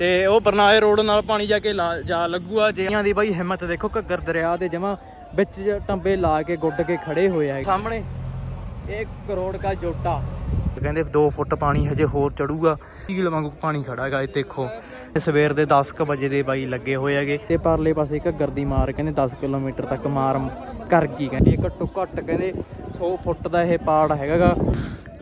ਤੇ ਉਹ ਬਰਨਾਲੇ ਰੋਡ ਨਾਲ ਪਾਣੀ ਜਾ ਕੇ ਲਾ- ਜਾ ਲੱਗੂਗਾ ਜੇਆਂ ਦੀ ਬਾਈ ਹਿੰਮਤ ਦੇਖੋ ਘੱਗਰ ਦਰਿਆ ਦੇ ਜਮਾ ਵਿੱਚ ਟੰਬੇ ਲਾ ਕੇ ਗੁੱਡ ਕੇ ਖੜੇ ਹੋਏ ਆ ਸਾਹਮਣੇ 1 ਕਰੋੜ ਦਾ ਜੋਟਾ। ਕਹਿੰਦੇ 2 ਫੁੱਟ ਪਾਣੀ ਹਜੇ ਹੋਰ ਚੜੂਗਾ। ਝੀਲ ਵਾਂਗੂ ਪਾਣੀ ਖੜਾ ਹੈਗਾ ਇਹ ਦੇਖੋ। ਇਹ ਸਵੇਰ ਦੇ 10 ਵਜੇ ਦੇ ਬਾਈ ਲੱਗੇ ਹੋਏ ਹੈਗੇ। ਤੇ ਪਰਲੇ ਪਾਸੇ ਘੱਗਰ ਦੀ ਮਾਰ ਕਹਿੰਦੇ 10 ਕਿਲੋਮੀਟਰ ਤੱਕ ਮਾਰ ਕਰ ਗਈ ਕਹਿੰਦੇ। ਘੱਟੋ ਘੱਟ ਕਹਿੰਦੇ 100 ਫੁੱਟ ਦਾ ਇਹ ਪਾੜ ਹੈਗਾਗਾ।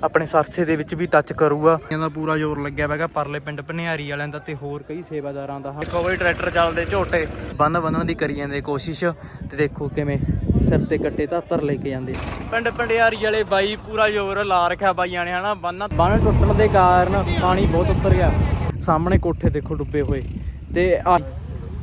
ਆਪਣੇ ਸਰਸੇ ਦੇ ਵਿੱਚ ਵੀ ਟੱਚ ਕਰੂਗਾ। ਇਹਦਾ ਪੂਰਾ ਜ਼ੋਰ ਲੱਗਿਆ ਹੋਇਆ ਹੈਗਾ, ਪਰਲੇ ਪਿੰਡ ਭਨਿਆਰੀ ਵਾਲਿਆਂ ਦਾ ਤੇ ਹੋਰ ਕਈ ਸੇਵਾਦਾਰਾਂ ਦਾ। ਦੇਖੋ ਟਰੈਕਟਰ ਚੱਲਦੇ ਝੋਟੇ। ਬੰਨ ਬੰਨਣ ਦੀ ਕਰੀ ਜਾਂਦੇ ਕੋਸ਼ਿਸ਼, ਤੇ ਦੇਖੋ ਕਿਵੇਂ ਸਿਰ ਤੇ ਕੱਟੇ ਧਾਤਰ ਲੈ ਕੇ ਜਾਂਦੇ। ਪਿੰਡ ਪੰਡਿਆਰੀ ਵਾਲੇ ਬਾਈ ਪੂਰਾ ਜ਼ੋਰ ਲਾ ਰੱਖਿਆ ਬਾਈਆਂ ਨੇ, ਹਨਾ? ਬੰਨ ਬੰਨ ਟੁੱਟਣ ਦੇ ਕਾਰਨ ਪਾਣੀ ਬਹੁਤ ਉੱਤਰ ਗਿਆ। ਸਾਹਮਣੇ ਕੋਠੇ ਦੇਖੋ ਡੁੱਬੇ ਹੋਏ। ਤੇ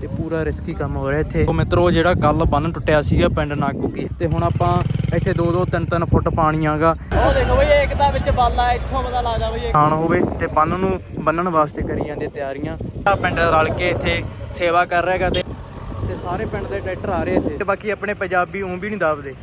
ਤੇ ਪੂਰਾ ਰਿਸਕੀ ਕੰਮ ਹੋ ਰਿਹਾ ਇੱਥੇ। ਉਹ ਮਿੱਤਰੋ ਜਿਹੜਾ ਕੱਲ ਬੰਨ ਟੁੱਟਿਆ ਸੀਗਾ ਪਿੰਡ ਨਾਗੂ ਕੀ ਤੇ ਹੁਣ ਆਪਾਂ ਇੱਥੇ 2 2 3 3 ਫੁੱਟ ਪਾਣੀ ਆਗਾ ਉਹ ਦੇਖੋ ਬਈ ਏਕਤਾ ਵਿੱਚ ਬਾਲਾ ਇੱਥੋਂ ਪਤਾ ਲੱਗਦਾ ਬਈ ਖਾਣ ਹੋਵੇ ਤੇ ਬੰਨ ਨੂੰ ਬੰਨਣ ਵਾਸਤੇ ਕਰੀ ਜਾਂਦੇ ਤਿਆਰੀਆਂ। ਆ ਪਿੰਡ ਰਲ ਕੇ ਇੱਥੇ ਸੇਵਾ ਕਰ ਰਿਹਾਗਾ ਤੇ ਤੇ ਸਾਰੇ ਪਿੰਡ ਦੇ ਟਰੈਕਟਰ ਆ ਰਹੇ ਇੱਥੇ। ਤੇ ਬਾਕੀ ਆਪਣੇ ਪੰਜਾਬੀ ਉਂ ਵੀ ਨਹੀਂ ਦੱਬਦੇ।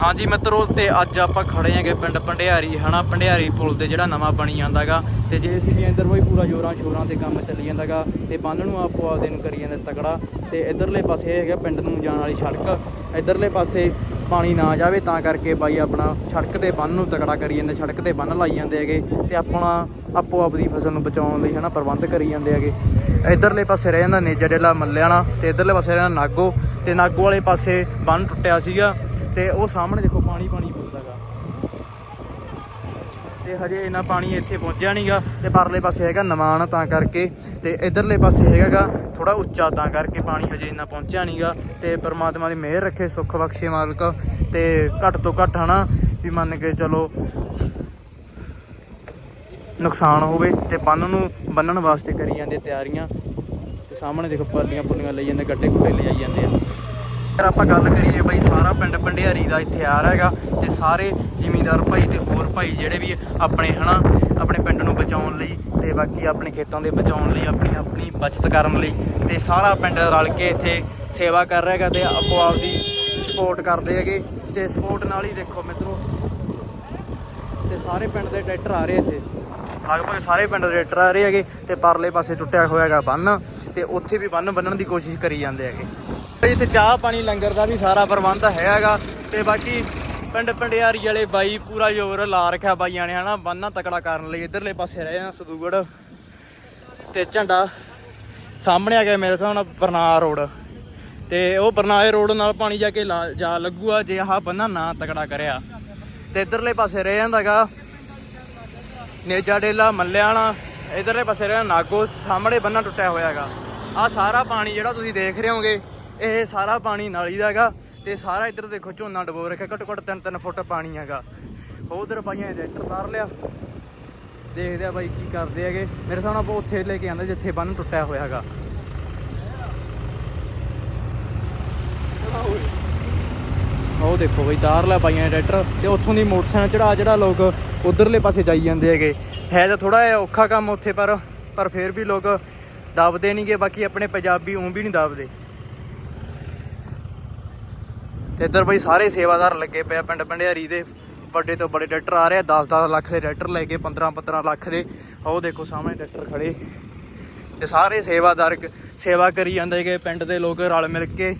ਹਾਂਜੀ ਮਿੱਤਰੋ, ਤੇ ਅੱਜ ਆਪਾਂ ਖੜੇ ਆਂਗੇ ਪਿੰਡ ਭੰਡਿਆਰੀ ਹਨਾ? ਭੰਡਿਆਰੀ ਪੁਲ ਤੇ ਜਿਹੜਾ ਨਵਾਂ ਬਣੀ ਜਾਂਦਾਗਾ। ਤੇ ਜੇ ਅਸੀਂ ਅੰਦਰ ਬਈ ਪੂਰਾ ਜੋਰਾਂ ਸ਼ੋਰਾਂ ਤੇ ਕੰਮ ਚੱਲੀ ਜਾਂਦਾਗਾ, ਤੇ ਬੰਨ ਨੂੰ ਆਪੋ ਆਪਦੇ ਨੂੰ ਕਰੀ ਜਾਂਦੇ ਤਕੜਾ। ਤੇ ਇਧਰਲੇ ਪਾਸੇ ਇਹ ਹੈਗਾ ਪਿੰਡ ਨੂੰ ਜਾਣ ਵਾਲੀ ਸੜਕ। ਇਧਰਲੇ ਪਾਸੇ ਪਾਣੀ ਨਾ ਜਾਵੇ ਤਾਂ ਕਰਕੇ ਬਾਈ ਆਪਣਾ ਸੜਕ ਤੇ ਬੰਨ ਨੂੰ ਤਕੜਾ ਕਰੀ ਜਾਂਦੇ, ਸੜਕ ਤੇ ਬੰਨ ਲਾਈ ਜਾਂਦੇ ਹੈਗੇ। ਤੇ ਆਪਣਾ ਆਪੋ ਆਪਦੀ ਫਸਲ ਨੂੰ ਬਚਾਉਣ ਲਈ, ਹਨਾ, ਪ੍ਰਬੰਧ ਕਰੀ ਜਾਂਦੇ ਹੈਗੇ। ਇਧਰਲੇ ਪਾਸੇ ਰਹਿ ਜਾਂਦਾ ਨੇਜਾ ਡੇਲਾ ਮੱਲਿਆਣਾ, ਤੇ ਇਧਰਲੇ ਪਾਸੇ ਰਹਿ ਜਾਂਦਾ ਨਾਗੋ। ਤੇ ਨਾਗੋ ਵਾਲੇ ਪਾਸੇ ਬੰਨ ਟੁੱਟਿਆ ਸੀਗਾ। ਤੇ ਉਹ ਸਾਹਮਣੇ ਦੇਖੋ ਪਾਣੀ ਪਾਣੀ ਪੁੱਜਦਾਗਾ ਤੇ ਹਜੇ ਇੰਨਾ ਪਾਣੀ ਇੱਥੇ ਪਹੁੰਚਿਆ ਨਹੀਂਗਾ ਤੇ ਪਰਲੇ ਪਾਸੇ ਹੈਗਾ ਨਵਾਨ ਤਾਂ ਕਰਕੇ ਤੇ ਇਧਰਲੇ ਪਾਸੇ ਹੈਗਾਗਾ ਥੋੜਾ ਉੱਚਾ ਤਾਂ ਕਰਕੇ ਪਾਣੀ ਹਜੇ ਇੰਨਾ ਪਹੁੰਚਿਆ ਨਹੀਂਗਾ ਤੇ ਪਰਮਾਤਮਾ ਦੀ ਮਿਹਰ ਰੱਖੇ, ਸੁੱਖ ਬਖਸ਼ੇ ਮਾਲਕ ਤੇ ਘੱਟ ਤੋਂ ਘੱਟ ਹਨਾ ਵੀ ਮੰਨ ਕੇ ਚਲੋ ਨੁਕਸਾਨ ਹੋਵੇ ਤੇ ਬੰਨ ਨੂੰ ਬੰਨਣ ਵਾਸਤੇ ਕਰੀ ਜਾਂਦੇ ਤਿਆਰੀਆਂ ਤੇ ਸਾਹਮਣੇ ਦੇਖੋ ਪਰਲੀਆਂ ਪੁੱਲੀਆਂ ਲਈ ਜਾਂਦੇ ਗੱਡੇ ਗੁੱਡੇ ਲਿਜਾਈ ਜਾਂਦੇ ਆ। ਅਗਰ ਆਪਾਂ ਗੱਲ ਕਰੀਏ ਬਈ ਸਾਰਾ ਪਿੰਡ ਭੰਡਿਆਰੀ ਦਾ ਇੱਥੇ ਆ ਰਿਹਾ ਹੈਗਾ ਤੇ ਸਾਰੇ ਜ਼ਿਮੀਂਦਾਰ ਭਾਈ ਤੇ ਹੋਰ ਭਾਈ ਜਿਹੜੇ ਵੀ ਆਪਣੇ ਹਨਾ, ਆਪਣੇ ਪਿੰਡ ਨੂੰ ਬਚਾਉਣ ਲਈ ਤੇ ਬਾਕੀ ਆਪਣੇ ਖੇਤਾਂ ਦੇ ਬਚਾਉਣ ਲਈ ਆਪਣੀ ਆਪਣੀ ਬਚਤ ਕਰਨ ਲਈ ਤੇ ਸਾਰਾ ਪਿੰਡ ਰਲ ਕੇ ਇੱਥੇ ਸੇਵਾ ਕਰ ਰਿਹਾ ਹੈਗਾ ਤੇ ਆਪੋ ਆਪ ਦੀ ਸਪੋਰਟ ਕਰਦੇ ਹੈਗੇ ਤੇ ਸਪੋਰਟ ਨਾਲ ਹੀ ਦੇਖੋ ਮਿੱਤਰੋ, ਤੇ ਸਾਰੇ ਪਿੰਡ ਦੇ ਟਰੈਕਟਰ ਆ ਰਹੇ ਇੱਥੇ। ਲਗਭਗ ਸਾਰੇ ਪਿੰਡ ਦੇ ਟਰੈਕਟਰ ਆ ਰਹੇ ਹੈਗੇ ਤੇ ਪਰਲੇ ਪਾਸੇ ਟੁੱਟਿਆ ਹੋਇਆ ਹੈਗਾ ਬੰਨ ਤੇ ਉੱਥੇ ਵੀ ਬੰਨ ਬੰਨਣ ਦੀ ਕੋਸ਼ਿਸ਼ ਕਰੀ ਜਾਂਦੇ ਹੈਗੇ। ਇੱਥੇ ਚਾਹ ਪਾਣੀ, ਲੰਗਰ ਦਾ ਵੀ ਸਾਰਾ ਪ੍ਰਬੰਧ ਹੈਗਾ ਤੇ ਬਾਕੀ ਪਿੰਡ ਪੰਡਿਆਰੀ ਵਾਲੇ ਬਾਈ ਪੂਰਾ ਜ਼ੋਰ ਲਾ ਰੱਖਿਆ ਬਾਈਆਂ ਨੇ, ਹਨਾ? ਬੰਨਾ ਤਕੜਾ ਕਰਨ ਲਈ ਇਧਰਲੇ ਪਾਸੇ ਰਹੇ ਆ ਸਦੂਗੜ ਤੇ ਝੰਡਾ ਸਾਹਮਣੇ ਆ ਗਿਆ ਮੇਰੇ ਹਿਸਾਬ ਨਾਲ ਬਰਨਾਲਾ ਰੋਡ ਤੇ ਉਹ ਬਰਨਾਲੇ ਰੋਡ ਨਾਲ ਪਾਣੀ ਜਾ ਕੇ ਲਾ- ਜਾ ਲੱਗੂਗਾ ਜੇ ਆਹ ਬੰਨਾ ਨਾ ਤਕੜਾ ਕਰਿਆ। ਤੇ ਇਧਰਲੇ ਪਾਸੇ ਰਹਿ ਜਾਂਦਾਗਾ ਨੇਜਾ ਡੇਲਾ, ਮੱਲਿਆਣਾ, ਇਧਰਲੇ ਪਾਸੇ ਰਹਿ ਨਾਗੋ, ਸਾਹਮਣੇ ਬੰਨਾ ਟੁੱਟਿਆ ਹੋਇਆ ਹੈਗਾ ਆ ਸਾਰਾ ਪਾਣੀ ਜਿਹੜਾ ਤੁਸੀਂ ਦੇਖ ਰਹੇ ਹੋਗੇ ਇਹ ਸਾਰਾ ਪਾਣੀ ਨਾਲੀ ਦਾ ਹੈਗਾ ਤੇ ਸਾਰਾ ਇੱਧਰ ਦੇਖੋ ਝੋਨਾ ਡਬੋ ਰੱਖਿਆ, ਘੱਟੋ ਘੱਟ 3-3 ਫੁੱਟ ਪਾਣੀ ਹੈਗਾ। ਉਧਰ ਪਾਈਆਂ ਟਰੈਕਟਰ ਤਾਰ ਲਿਆ। ਦੇਖਦੇ ਆ ਬਾਈ ਕੀ ਕਰਦੇ ਹੈਗੇ। ਮੇਰੇ ਸਾਹਮਣੇ ਆਪਾਂ ਉੱਥੇ ਲੈ ਕੇ ਆਂਦੇ ਜਿੱਥੇ ਬੰਨ ਟੁੱਟਿਆ ਹੋਇਆ ਹੈਗਾ। ਉਹ ਦੇਖੋ ਬਈ, ਤਾਰ ਲਿਆ ਪਾਈਆਂ ਟਰੈਕਟਰ ਤੇ ਉੱਥੋਂ ਦੀ ਮੋਟਰਸਾਈਕਲ ਚੜਾ ਜਿਹੜਾ ਲੋਕ ਉਧਰਲੇ ਪਾਸੇ ਜਾਈ ਜਾਂਦੇ ਹੈਗੇ। ਹੈ ਤਾਂ ਥੋੜਾ ਜਿਹਾ ਔਖਾ ਕੰਮ ਉੱਥੇ ਪਰ ਪਰ ਫਿਰ ਵੀ ਲੋਕ ਦੱਬਦੇ ਨਹੀਂਗੇ ਬਾਕੀ ਆਪਣੇ ਪੰਜਾਬੀ ਉਂ ਵੀ ਨਹੀਂ ਦੱਬਦੇ। ਤੇ ਇੱਧਰ ਬਈ ਸਾਰੇ ਸੇਵਾਦਾਰ ਲੱਗੇ ਪਏ ਆ ਪਿੰਡ ਭੰਡਿਆਰੀ ਦੇ। ਵੱਡੇ ਤੋਂ ਵੱਡੇ ਟਰੈਕਟਰ ਆ ਰਹੇ ਆ 10-10 ਲੱਖ ਦੇ ਟਰੈਕਟਰ ਲੈ ਕੇ 15-15 ਲੱਖ ਦੇ। ਉਹ ਦੇਖੋ ਸਾਹਮਣੇ ਟਰੈਕਟਰ ਖੜੇ। ਤੇ ਸਾਰੇ ਸੇਵਾਦਾਰ ਸੇਵਾ ਕਰੀ ਜਾਂਦੇ ਹੈਗੇ ਪਿੰਡ ਦੇ ਲੋਕ ਰਲ ਮਿਲ ਕੇ।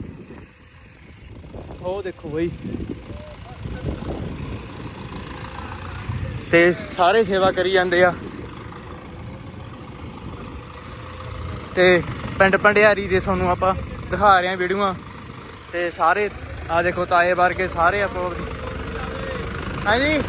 ਉਹ ਦੇਖੋ ਬਈ। ਤੇ ਸਾਰੇ ਸੇਵਾ ਕਰੀ ਜਾਂਦੇ ਆ। ਤੇ ਪਿੰਡ ਪੰਡਿਆਰੀ ਦੇ ਤੁਹਾਨੂੰ ਆਪਾਂ ਦਿਖਾ ਰਹੇ ਆ ਵੀਡੀਓਆਂ। ਤੇ ਸਾਰੇ ਆ ਦੇਖੋ ਤਾਏ ਵਰਗੇ ਸਾਰੇ ਆਪੋ ਆਪਣੀ। ਹਾਂਜੀ।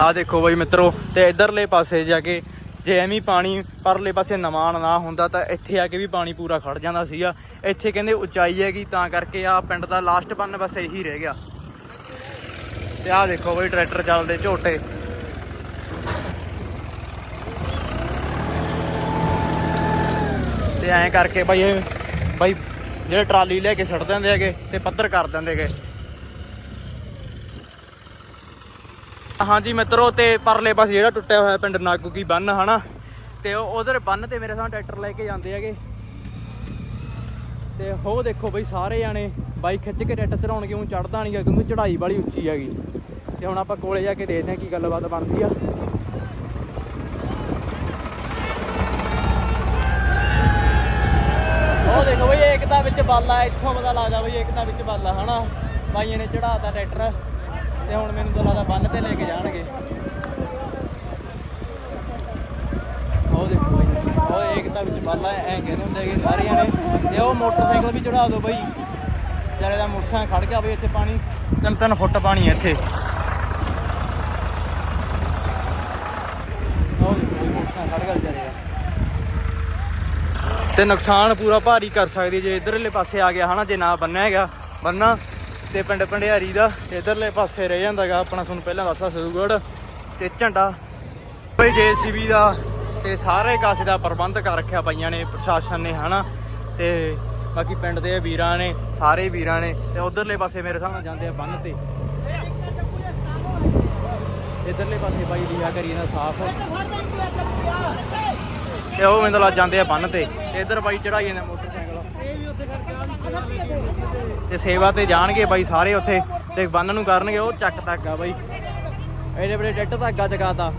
ਆ ਦੇਖੋ ਬਈ ਮਿੱਤਰੋ, ਤੇ ਇਧਰਲੇ ਪਾਸੇ ਜਾ ਕੇ ਜੇ ਐਵੇਂ ਪਾਣੀ ਪਰਲੇ ਪਾਸੇ ਨਵਾਨ ਨਾ ਹੁੰਦਾ ਤਾਂ ਇੱਥੇ ਆ ਕੇ ਵੀ ਪਾਣੀ ਪੂਰਾ ਖੜ ਜਾਂਦਾ ਸੀਗਾ। ਇੱਥੇ ਕਹਿੰਦੇ ਉਚਾਈ ਹੈਗੀ, ਤਾਂ ਕਰਕੇ ਆ ਪਿੰਡ ਦਾ ਲਾਸਟ ਬੰਨ ਬਸ ਇਹੀ ਰਹਿ ਗਿਆ। ਤੇ ਆ ਦੇਖੋ ਬਈ ਟਰੈਕਟਰ ਚੱਲਦੇ ਝੋਟੇ। ਤੇ ਐਂ ਕਰਕੇ ਬਾਈ ਇਹ ਬਾਈ ਜਿਹੜੇ ਟਰਾਲੀ ਲੈ ਕੇ ਛੱਡ ਦਿੰਦੇ ਹੈਗੇ ਤੇ ਪੱਧਰ ਕਰ ਦਿੰਦੇ ਹੈਗੇ। ਹਾਂਜੀ ਮਿੱਤਰੋ ਤੇ ਪਰਲੇ ਪਾਸੇ ਜਿਹੜਾ ਟੁੱਟਿਆ ਹੋਇਆ ਪਿੰਡ ਨਾਗੂ ਕੀ ਬੰਨ, ਹਨਾ? ਤੇ ਉਹ ਉਧਰ ਬੰਨ ਤੇ ਮੇਰੇ ਸਾਹ ਟਰੈਕਟਰ ਲੈ ਕੇ ਜਾਂਦੇ ਹੈਗੇ। ਤੇ ਉਹ ਦੇਖੋ ਬਈ ਸਾਰੇ ਜਾਣੇ ਬਾਈਕ ਖਿੱਚ ਕੇ ਟਰੈਕਟਰ ਚੜਾਉਣ ਕਿਉਂ ਚੜਦਾ ਨਹੀਂ ਕਿਉਂਕਿ ਚੜਾਈ ਵਾਲੀ ਉੱਚੀ ਹੈਗੀ। ਤੇ ਹੁਣ ਆਪਾਂ ਕੋਲੇ ਜਾ ਕੇ ਦੇਖਦੇ ਹਾਂ ਕੀ ਗੱਲਬਾਤ ਬਣਦੀ ਆ। ਉਹ ਦੇਖੋ ਬਈ ਏਕਤਾ ਵਿੱਚ ਬਾਲਾ ਇੱਥੋਂ ਪਤਾ ਲੱਗਦਾ ਬਈ ਏਕਤਾ ਵਿੱਚ ਬਾਲਾ, ਹਨਾ? ਬਾਈਆਂ ਨੇ ਚੜਾਤਾ ਟਰੈਕਟਰ ਤੇ ਹੁਣ ਮੈਨੂੰ ਤਾਂ ਲੱਗਦਾ ਬੰਨ ਤੇ ਲੈ ਕੇ ਜਾਣਗੇ। ਉਹ ਦੇਖੋ ਬਈ, ਉਹ ਏਕਤਾ ਵਿੱਚ ਬਾਲਾ ਐ ਕਹਿੰਦੇ ਹੁੰਦੇ ਕਿ ਸਾਰਿਆਂ ਨੇ। ਤੇ ਉਹ ਮੋਟਰਸਾਈਕਲ ਵੀ ਚੜਾ ਦਿਓ ਬਈ। ਜਿਹੜੇ ਦਾ ਮੋਟਰਸਾਈਕਲ ਖੜ ਗਿਆ ਬਈ ਇੱਥੇ ਪਾਣੀ। ਤਿੰਨ ਤਿੰਨ ਫੁੱਟ ਪਾਣੀ ਹੈ ਇੱਥੇ ਉਹ ਦੇਖੋ ਬਈ ਮੋਟਰਸਾਈਕਲ ਖੜ ਗਿਆ ਵਿਚਾਰੇ ਦਾ ਤੇ ਨੁਕਸਾਨ ਪੂਰਾ ਭਾਰੀ ਕਰ ਸਕਦੀ ਜੇ ਇਧਰਲੇ ਪਾਸੇ ਆ ਗਿਆ ਹਨਾ, ਜੇ ਨਾ ਬੰਨਿਆ ਹੈਗਾ ਬੰਨਾ ਤੇ ਪਿੰਡ ਪੰਡਿਆਰੀ ਦਾ ਇਧਰਲੇ ਪਾਸੇ ਰਹਿ ਜਾਂਦਾਗਾ, ਆਪਣਾ ਤੁਹਾਨੂੰ ਪਹਿਲਾਂ ਦੱਸਿਆ ਸੂਗੜ ਤੇ ਝੰਡਾ ਬਈ ਜੇਸੀਬੀ ਦਾ ਤੇ ਸਾਰੇ ਕਾਸੇ ਦਾ ਪ੍ਰਬੰਧ ਕਰ ਰੱਖਿਆ ਪਈਆਂ ਨੇ, ਪ੍ਰਸ਼ਾਸਨ ਨੇ ਹਨਾ। ਤੇ ਬਾਕੀ ਪਿੰਡ ਦੇ ਵੀਰਾਂ ਨੇ, ਸਾਰੇ ਵੀਰਾਂ ਨੇ, ਤੇ ਉਧਰਲੇ ਪਾਸੇ ਮੇਰੇ ਹਿਸਾਬ ਨਾਲ ਜਾਂਦੇ ਆ ਬੰਨ ਤੇ। ਇਧਰਲੇ ਪਾਸੇ ਬਾਈ ਲੀਆ ਕਰੀ ਨਾ ਸਾਫ਼। ਤੇ ਉਹ ਮੈਨੂੰ ਲੱਗ ਜਾਂਦੇ ਆ ਬੰਨ ਤੇ। ਤੇ ਇੱਧਰ ਬਾਈ ਚੜਾਈ ਜਾਂਦੇ ਮੋਟਰਸਾਈਕਲ। ਤੇ ਸੇਵਾ ਤੇ ਜਾਣਗੇ ਬਾਈ ਸਾਰੇ ਉੱਥੇ। ਤੇ ਬੰਨ ਨੂੰ ਕਰਨਗੇ, ਉਹ ਚੱਕ ਧਾਗਾ ਆ ਬਾਈ। ਐਡੇ ਬੜੇ ਟੱਟ ਧਾਗਾ ਚਕਾਤਾ